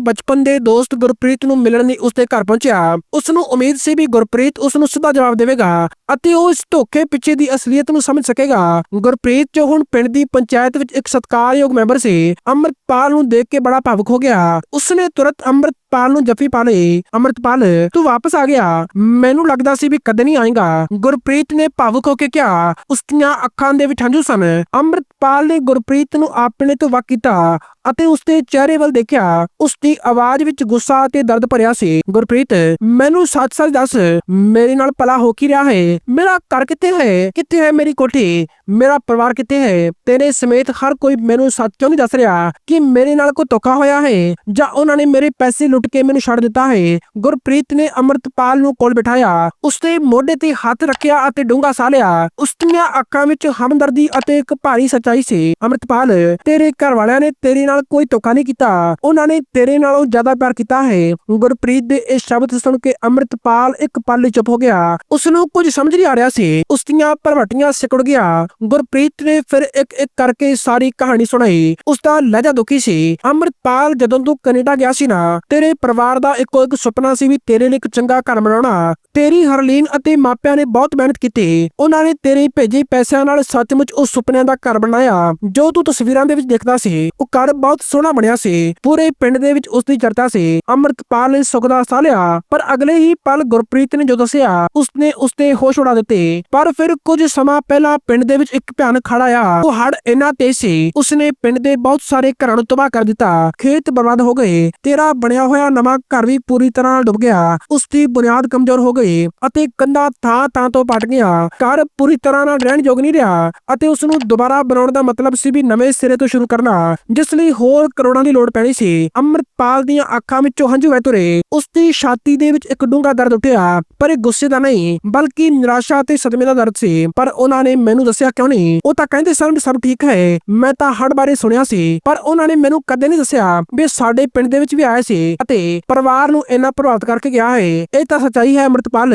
ਬਚਪਨ ਦੇ ਦੋਸਤ ਗੁਰਪ੍ਰੀਤ ਨੂੰ ਮਿਲਣ ਲਈ ਉਸ ਦੇ ਘਰ ਪਹੁੰਚਿਆ। ਉਸ ਨੂੰ ਉਮੀਦ ਸੀ ਵੀ ਗੁਰਪ੍ਰੀਤ ਉਸ ਨੂੰ ਸਿੱਧਾ ਜਵਾਬ ਦੇਵੇਗਾ ਅਤੇ ਉਹ ਇਸ ਧੋਖੇ ਪਿੱਛੇ ਦੀ ਅਸਲੀਅਤ ਨੂੰ ਸਮਝ ਸਕੇਗਾ। ਗੁਰਪ੍ਰੀਤ ਜੋ ਹੁਣ ਪਿੰਡ ਦੀ ਪੰਚਾਇਤ ਵਿੱਚ ਇੱਕ ਸਤਿਕਾਰਯੋਗ ਮੈਂਬਰ ਸੀ, ਅੰਮ੍ਰਿਤਪਾਲ ਨੂੰ ਦੇਖ ਕੇ ਬੜਾ ਭਾਵੁਕ ਹੋ ਗਿਆ। ਉਸਨੇ ਤੁਰੰਤ ਅੰਮ੍ਰਿਤਪਾਲ ਨੂੰ ਜੱਫੀ ਪਾ ਲਈ। ਅੰਮ੍ਰਿਤਪਾਲ, ਤੂੰ ਵਾਪਸ ਆ ਗਿਆ। ਮੈਨੂੰ ਲੱਗਦਾ ਸੀ ਵੀ ਕਦੇ ਨਹੀਂ ਆਏਗਾ। ਗੁਰਪ੍ਰੀਤ ਨੇ ਭਾਵੁਕ ਹੋ ਕੇ ਕਿਹਾ। ਉਸ ਦੀਆਂ ਅੱਖਾਂ ਦੇ ਵਿੱਚ ਹੰਝੂ ਸਨ। ਅੰਮ੍ਰਿਤਪਾਲ ਨੇ ਗੁਰਪ੍ਰੀਤ ਨੂੰ ਆਪਣੇ ਤੋਂ ਵੱਖ ਕੀਤਾ ਅਤੇ ਉਸ ਦੇ ਚਿਹਰੇ ਵੱਲ ਦੇਖਿਆ। ਉਸ ਦੀ ਆਵਾਜ਼ ਵਿੱਚ ਗੁੱਸਾ ਅਤੇ ਦਰਦ ਭਰਿਆ ਸੀ। ਗੁਰਪ੍ਰੀਤ, ਮੈਨੂੰ ਸੱਚ-ਸੱਚ ਦੱਸ, ਮੇਰੇ ਨਾਲ ਭਲਾ ਹੋ ਕੀ ਰਿਹਾ ਹੈ? ਮੇਰਾ ਘਰ ਕਿੱਥੇ ਹੈ? ਕਿੱਥੇ ਹੈ ਮੇਰੀ ਕੋਠੀ? ਮੇਰਾ ਪਰਿਵਾਰ ਕਿੱਥੇ ਹੈ? ਤੇਰੇ ਸਮੇਤ ਹਰ ਕੋਈ ਮੈਨੂੰ ਸੱਚ ਕਿਉਂ ਨਹੀਂ ਦੱਸ ਰਿਹਾ? ਕਿ ਮੇਰੇ ਨਾਲ ਕੋਈ ਧੋਖਾ ਹੋਇਆ ਹੈ? ਜਾਂ ਉਹਨਾਂ ਨੇ ਮੇਰੇ ਪੈਸੇ ਲੁੱਟ ਕੇ ਮੈਨੂੰ ਛੱਡ ਦਿੱਤਾ ਹੈ? ਗੁਰਪ੍ਰੀਤ ਨੇ ਅੰਮ੍ਰਿਤਪਾਲ ਨੂੰ ਕੋਲ ਬਿਠਾਇਆ। ਉਸ ਦੇ ਮੋਢੇ ਤੇ ਹੱਥ ਰੱਖਿਆ ਅਤੇ ਡੂੰਘਾ ਸਾਹ ਲਿਆ। ਉਸ ਦੀਆਂ ਅੱਖਾਂ ਵਿੱਚ ਹਮਦਰਦੀ ਅਤੇ ਇੱਕ ਭਾਰੀ ਸੱਚਾਈ ਸੀ। ਅੰਮ੍ਰਿਤਪਾਲ, ਤੇਰੇ ਘਰ ਵਾਲਿਆਂ ਨੇ ਤੇਰੇ ਨਾਲ ਕੋਈ ਧੋਖਾ ਨਹੀਂ ਕੀਤਾ। ਉਹਨਾਂ ਨੇ ਤੇਰੇ ਨਾਲੋਂ ਜ਼ਿਆਦਾ ਪਿਆਰ ਕੀਤਾ ਹੈ। ਗੁਰਪ੍ਰੀਤ ਦੇ ਇਹ ਸ਼ਬਦ ਸੁਣ ਕੇ ਅੰਮ੍ਰਿਤਪਾਲ ਇੱਕ ਪਲ ਚੁੱਪ ਹੋ ਗਿਆ। ਉਸ ਨੂੰ ਕੁਝ ਸਮਝ ਨਹੀਂ ਆ ਰਿਹਾ ਸੀ। ਉਸ ਦੀਆਂ ਭਰਵਟੀਆਂ ਸਿਕੜ ਗਿਆ। ਗੁਰਪ੍ਰੀਤ ਨੇ ਫਿਰ ਇੱਕ ਇੱਕ ਕਰਕੇ ਸਾਰੀ ਕਹਾਣੀ ਸੁਣਾਈ। ਉਸ ਦਾ ਲਹਿਜਾ ਦੁਖੀ ਸੀ। ਅੰਮ੍ਰਿਤਪਾਲ ਜਦੋਂ ਤੂੰ ਕੈਨੇਡਾ ਗਿਆ ਸੀ ਨਾ, ਤੇਰੇ ਪਰਿਵਾਰ ਦਾ ਇੱਕੋ ਇੱਕ ਸੁਪਨਾ ਸੀ ਵੀ ਤੇਰੇ ਲਈ ਇੱਕ ਚੰਗਾ ਘਰ ਬਣਾਉਣਾ। ਤੇਰੀ ਹਰਲੀਨ ਅਤੇ ਮਾਪਿਆਂ ਨੇ ਬਹੁਤ ਮਿਹਨਤ ਕੀਤੀ। ਉਹਨਾਂ ਨੇ ਤੇਰੇ ਭੇਜੇ ਪੈਸਿਆਂ ਨਾਲ ਸੱਚਮੁੱਚ ਉਸ ਸੁਪਨਿਆਂ ਦਾ ਘਰ ਬਣਾਇਆ, ਜੋ ਤੂੰ ਤਸਵੀਰਾਂ ਦੇ ਵਿੱਚ ਦੇਖਦਾ ਸੀ, ਉਹ ਘਰ ਬਹੁਤ ਸੋਹਣਾ ਬਣਿਆ ਸੀ, ਪੂਰੇ ਪਿੰਡ ਦੇ ਵਿੱਚ ਉਸ ਦੀ ਚਰਚਾ ਸੀ, ਅੰਮ੍ਰਿਤਪਾਲ ਨੇ ਸੁੱਖ ਦਾ ਸਾਹ ਲਿਆ, ਪਰ ਅਗਲੇ ਹੀ ਪਲ ਗੁਰਪ੍ਰੀਤ ਨੇ ਜੋ ਦੱਸਿਆ, ਉਸਨੇ ਉਸ ਤੇ ਹੋਸ਼ ਉਡਾ ਦਿੱਤੇ, ਪਰ ਫਿਰ ਕੁਝ ਸਮਾਂ ਪਹਿਲਾਂ ਪਿੰਡ ਦੇ ਵਿੱਚ ਇੱਕ ਭਿਆਨਕ ਖੜਾ ਆਇਆ, ਉਹ ਹੜ ਇੰਨਾ ਤੇਜ਼ ਸੀ, ਉਸਨੇ ਪਿੰਡ ਦੇ ਬਹੁਤ ਸਾਰੇ ਘਰਾਂ ਨੂੰ ਤਬਾਹ ਕਰ ਦਿੱਤਾ, ਖੇਤ ਬਰਬਾਦ ਹੋ ਗਏ, ਤੇਰਾ ਬਣਿਆ ਹੋਇਆ ਨਵਾਂ ਘਰ ਵੀ ਪੂਰੀ ਤਰ੍ਹਾਂ ਡੁੱਬ ਗਿਆ ਉਸ ਦੀ ਬੁਨਿਆਦ ਕਮਜ਼ੋਰ ਹੋ ਗਈ, ਅਤੇ ਕੰਧਾਂ ਥਾਂ ਥਾਂ ਤੋਂ ਪਟ ਗਿਆ, ਘਰ ਪੂਰੀ ਤਰ੍ਹਾਂ ਨਾਲ ਰਹਿਣ ਯੋਗ ਨਹੀਂ ਰਿਹਾ, ਅਤੇ ਉਸ ਨੂੰ ਦੁਬਾਰਾ ਬਣਾਉਣ ਦਾ ਮਤਲਬ ਸੀ ਵੀ ਨਵੇਂ ਸਿਰੇ ਤੋਂ ਸ਼ੁਰੂ ਕਰਨਾ, ਜਿਸ ਲਈ ਹੋਰ ਕਰੋੜਾਂ ਦੀ ਲੋੜ ਪੈਣੀ ਸੀ। ਅੰਮ੍ਰਿਤਪਾਲ ਦੀਆਂ ਅੱਖਾਂ ਵਿੱਚੋਂ ਹੰਝੂ ਵਹਿ ਤੁਰੇ। ਉਸ ਦੀ ਛਾਤੀ ਦੇ ਵਿੱਚ ਇੱਕ ਡੂੰਘਾ ਦਰਦ ਉੱਠਿਆ, ਪਰ ਇਹ ਗੁੱਸੇ ਦਾ ਨਹੀਂ, ਬਲਕਿ ਨਿਰਾਸ਼ਾ ਤੇ ਸਦਮੇ ਦਾ ਦਰਦ ਸੀ। ਪਰ ਉਹਨਾਂ ਨੇ ਮੈਨੂੰ ਦੱਸਿਆ, ਕਿਉਂ ਨਹੀਂ? ਉਹ ਤਾਂ ਕਹਿੰਦੇ ਸਨ ਸਭ ਠੀਕ ਹੈ। ਮੈਂ ਤਾਂ ਹੜ ਬਾਰੇ ਸੁਣਿਆ ਸੀ। ਪਰ ਉਹਨਾਂ ਨੇ ਮੈਨੂੰ ਕਦੇ ਨਹੀਂ ਦੱਸਿਆ ਵੀ ਸਾਡੇ ਪਿੰਡ ਦੇ ਵਿੱਚ ਵੀ ਆਏ ਸੀ ਅਤੇ ਪਰਿਵਾਰ ਨੂੰ ਇੰਨਾ ਪ੍ਰਭਾਵਿਤ ਕਰਕੇ ਗਿਆ ਹੈ। ਇਹ ਤਾਂ ਸੱਚਾਈ ਹੈ, ਅੰਮ੍ਰਿਤਪਾਲ।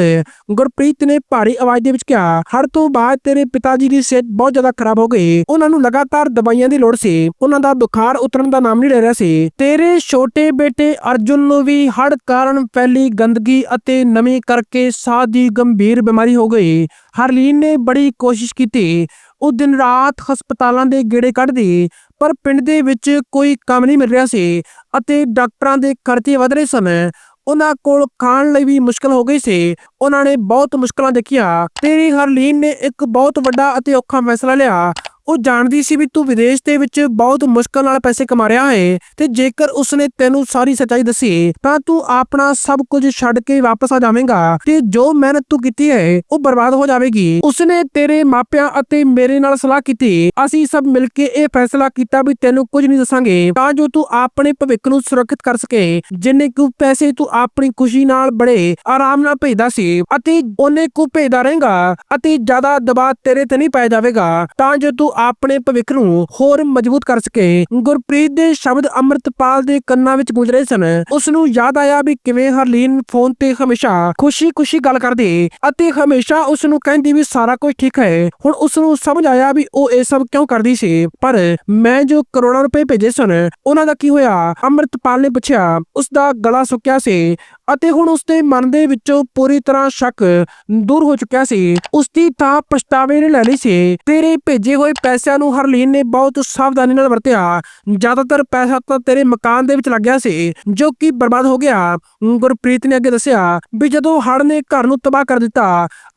ਗੁਰਪ੍ਰੀਤ ਨੇ ਭਾਰੀ ਆਵਾਜ਼ ਦੇ ਵਿੱਚ ਕਿਹਾ ਹੜ ਤੋਂ ਬਾਅਦ ਤੇਰੇ ਪਿਤਾ ਜੀ ਦੀ ਸਿਹਤ ਬਹੁਤ ਜ਼ਿਆਦਾ ਖਰਾਬ ਹੋ ਗਈ ਉਹਨਾਂ ਨੂੰ ਲਗਾਤਾਰ ਦਵਾਈਆਂ ਦੀ ਲੋੜ ਸੀ। ਉਹਨਾਂ ਦਾ ਬੁਖਾਰ ਉਤਰਨ ਦਾ ਨਾਮ ਨਹੀਂ ਲੈ ਰਿਹਾ ਸੀ। ਤੇਰੇ ਛੋਟੇ ਬੇਟੇ ਅਰਜੁਨ ਨੂੰ ਵੀ ਹੜ ਕਾਰਨ ਫੈਲੀ ਗੰਦਗੀ ਅਤੇ ਨਮੀ ਕਰਕੇ ਸਾਹ ਦੀ ਗੰਭੀਰ ਬਿਮਾਰੀ ਹੋ ਗਈ। ਹਰਲੀਨ ਨੇ ਬੜੀ ਕੋਸ਼ਿਸ਼ ਕੀਤੀ। ਉਹ ਦਿਨ ਰਾਤ ਹਸਪਤਾਲਾਂ ਦੇ ਗੇੜੇ ਕੱਢਦੀ, ਪਰ ਪਿੰਡ ਦੇ ਵਿੱਚ ਕੋਈ ਕੰਮ ਨਹੀਂ ਮਿਲ ਰਿਹਾ ਸੀ ਅਤੇ ਡਾਕਟਰਾਂ ਦੇ ਖਰਚੇ ਵਧ ਰਹੇ ਸਨ। ਉਹਨਾਂ ਕੋਲ ਖਾਣ ਲਈ ਵੀ ਮੁਸ਼ਕਲ ਹੋ ਗਈ ਸੀ। ਉਹਨਾਂ ਨੇ ਬਹੁਤ ਮੁਸ਼ਕਲਾਂ ਦੇਖੀਆਂ। ਤੇਰੀ ਹਰਲੀਨ ਨੇ ਇੱਕ ਬਹੁਤ ਵੱਡਾ ਅਤੇ ਔਖਾ ਫੈਸਲਾ ਲਿਆ। ਉਹ ਜਾਣਦੀ ਸੀ ਵੀ ਤੂੰ ਵਿਦੇਸ਼ ਦੇ ਵਿੱਚ ਬਹੁਤ ਮੁਸ਼ਕਲ ਨਾਲ ਪੈਸੇ ਕਮਾ ਰਿਹਾ ਹੈ ਤੇ ਜੇਕਰ ਉਸਨੇ ਤੈਨੂੰ ਸਾਰੀ ਸੱਚਾਈ ਦੱਸੀ ਤਾਂ ਤੂੰ ਆਪਣਾ ਸਭ ਕੁਝ ਛੱਡ ਕੇ ਵਾਪਸ ਆ ਜਾਵੇਂਗਾ ਤੇ ਜੋ ਮਿਹਨਤ ਤੂੰ ਕੀਤੀ ਹੈ ਉਹ ਬਰਬਾਦ ਹੋ ਜਾਵੇਗੀ। ਉਸਨੇ ਤੇਰੇ ਮਾਪਿਆਂ ਅਤੇ ਮੇਰੇ ਨਾਲ ਸਲਾਹ ਕੀਤੀ। ਅਸੀਂ ਸਭ ਮਿਲ ਕੇ ਇਹ ਫੈਸਲਾ ਕੀਤਾ ਵੀ ਤੈਨੂੰ ਕੁਝ ਨਹੀਂ ਦੱਸਾਂਗੇ, ਤਾਂ ਜੋ ਤੂੰ ਆਪਣੇ ਭਵਿੱਖ ਨੂੰ ਸੁਰੱਖਿਅਤ ਕਰ ਸਕੇ, ਜਿੰਨੇ ਕੁ ਪੈਸੇ ਤੂੰ ਆਪਣੀ ਖੁਸ਼ੀ ਨਾਲ ਬੜੇ ਆਰਾਮ ਨਾਲ ਭੇਜਦਾ ਸੀ ਅਤੇ ਉਹਨੇ ਕੁ ਭੇਜਦਾ ਰਹੇਗਾ ਅਤੇ ਜ਼ਿਆਦਾ ਦਬਾਅ ਤੇਰੇ ਤੇ ਨਹੀਂ ਪਾਇਆ ਜਾਵੇਗਾ। ਤਾਂ ਜੋ ਤੂੰ ਆਪਣੇ ਭਵਿੱਖ ਨੂੰ ਹੋਰ ਮਜ਼ਬੂਤ ਕਰ ਸਕੇ। ਗੁਰਪ੍ਰੀਤ ਦੇ ਸ਼ਬਦ ਅੰਮ੍ਰਿਤਪਾਲ ਦੇ ਕੰਨਾਂ ਵਿੱਚ ਗੂੰਜ ਰਹੇ ਸਨ। ਉਸ ਨੂੰ ਯਾਦ ਆਇਆ ਵੀ ਕਿਵੇਂ ਹਰਲੀਨ ਫੋਨ ਤੇ ਹਮੇਸ਼ਾ ਖੁਸ਼ੀ-ਖੁਸ਼ੀ ਗੱਲ ਕਰਦੀ ਅਤੇ ਹਮੇਸ਼ਾ ਉਸ ਨੂੰ ਕਹਿੰਦੀ ਵੀ ਸਾਰਾ ਕੁਝ ਠੀਕ ਹੈ। ਹੁਣ ਉਸ ਨੂੰ ਸਮਝ ਆਇਆ ਵੀ ਉਹ ਇਹ ਸਭ ਕਿਉਂ ਕਰਦੀ ਸੀ। ਪਰ ਮੈਂ ਜੋ ਕਰੋੜਾਂ ਰੁਪਏ ਭੇਜੇ ਸਨ, ਉਹਨਾਂ ਦਾ ਕੀ ਹੋਇਆ? ਅੰਮ੍ਰਿਤਪਾਲ ਨੇ ਪੁੱਛਿਆ ਉਸ ਦਾ ਗਲਾ ਸੁੱਕਿਆ ਸੀ ਅਤੇ ਹੁਣ ਉਸ ਦੇ ਮਨ ਦੇ ਵਿੱਚੋਂ ਪੂਰੀ ਤਰ੍ਹਾਂ ਸ਼ੱਕ ਦੂਰ ਹੋ ਚੁੱਕਿਆ ਸੀ। ਉਸ ਦੀ ਤਾਂ ਪਛਤਾਵੇ ਨੇ ਲੈ ਲਈ ਸੀ। ਤੇਰੇ ਭੇਜੇ ਹੋਏ ਪੈਸਿਆਂ ਨੂੰ ਹਰਲੀਨ ਨੇ ਬਹੁਤ ਸਾਵਧਾਨੀ ਨਾਲ ਵਰਤਿਆ। ਜ਼ਿਆਦਾਤਰ ਪੈਸਾ ਤਾਂ ਤੇਰੇ ਮਕਾਨ ਦੇ ਵਿੱਚ ਲੱਗਿਆ ਸੀ, ਜੋ ਕਿ ਬਰਬਾਦ ਹੋ ਗਿਆ। ਗੁਰਪ੍ਰੀਤ ਨੇ ਅੱਗੇ ਦੱਸਿਆ ਵੀ ਜਦੋਂ ਹੜ ਨੇ ਘਰ ਨੂੰ ਤਬਾਹ ਕਰ ਦਿੱਤਾ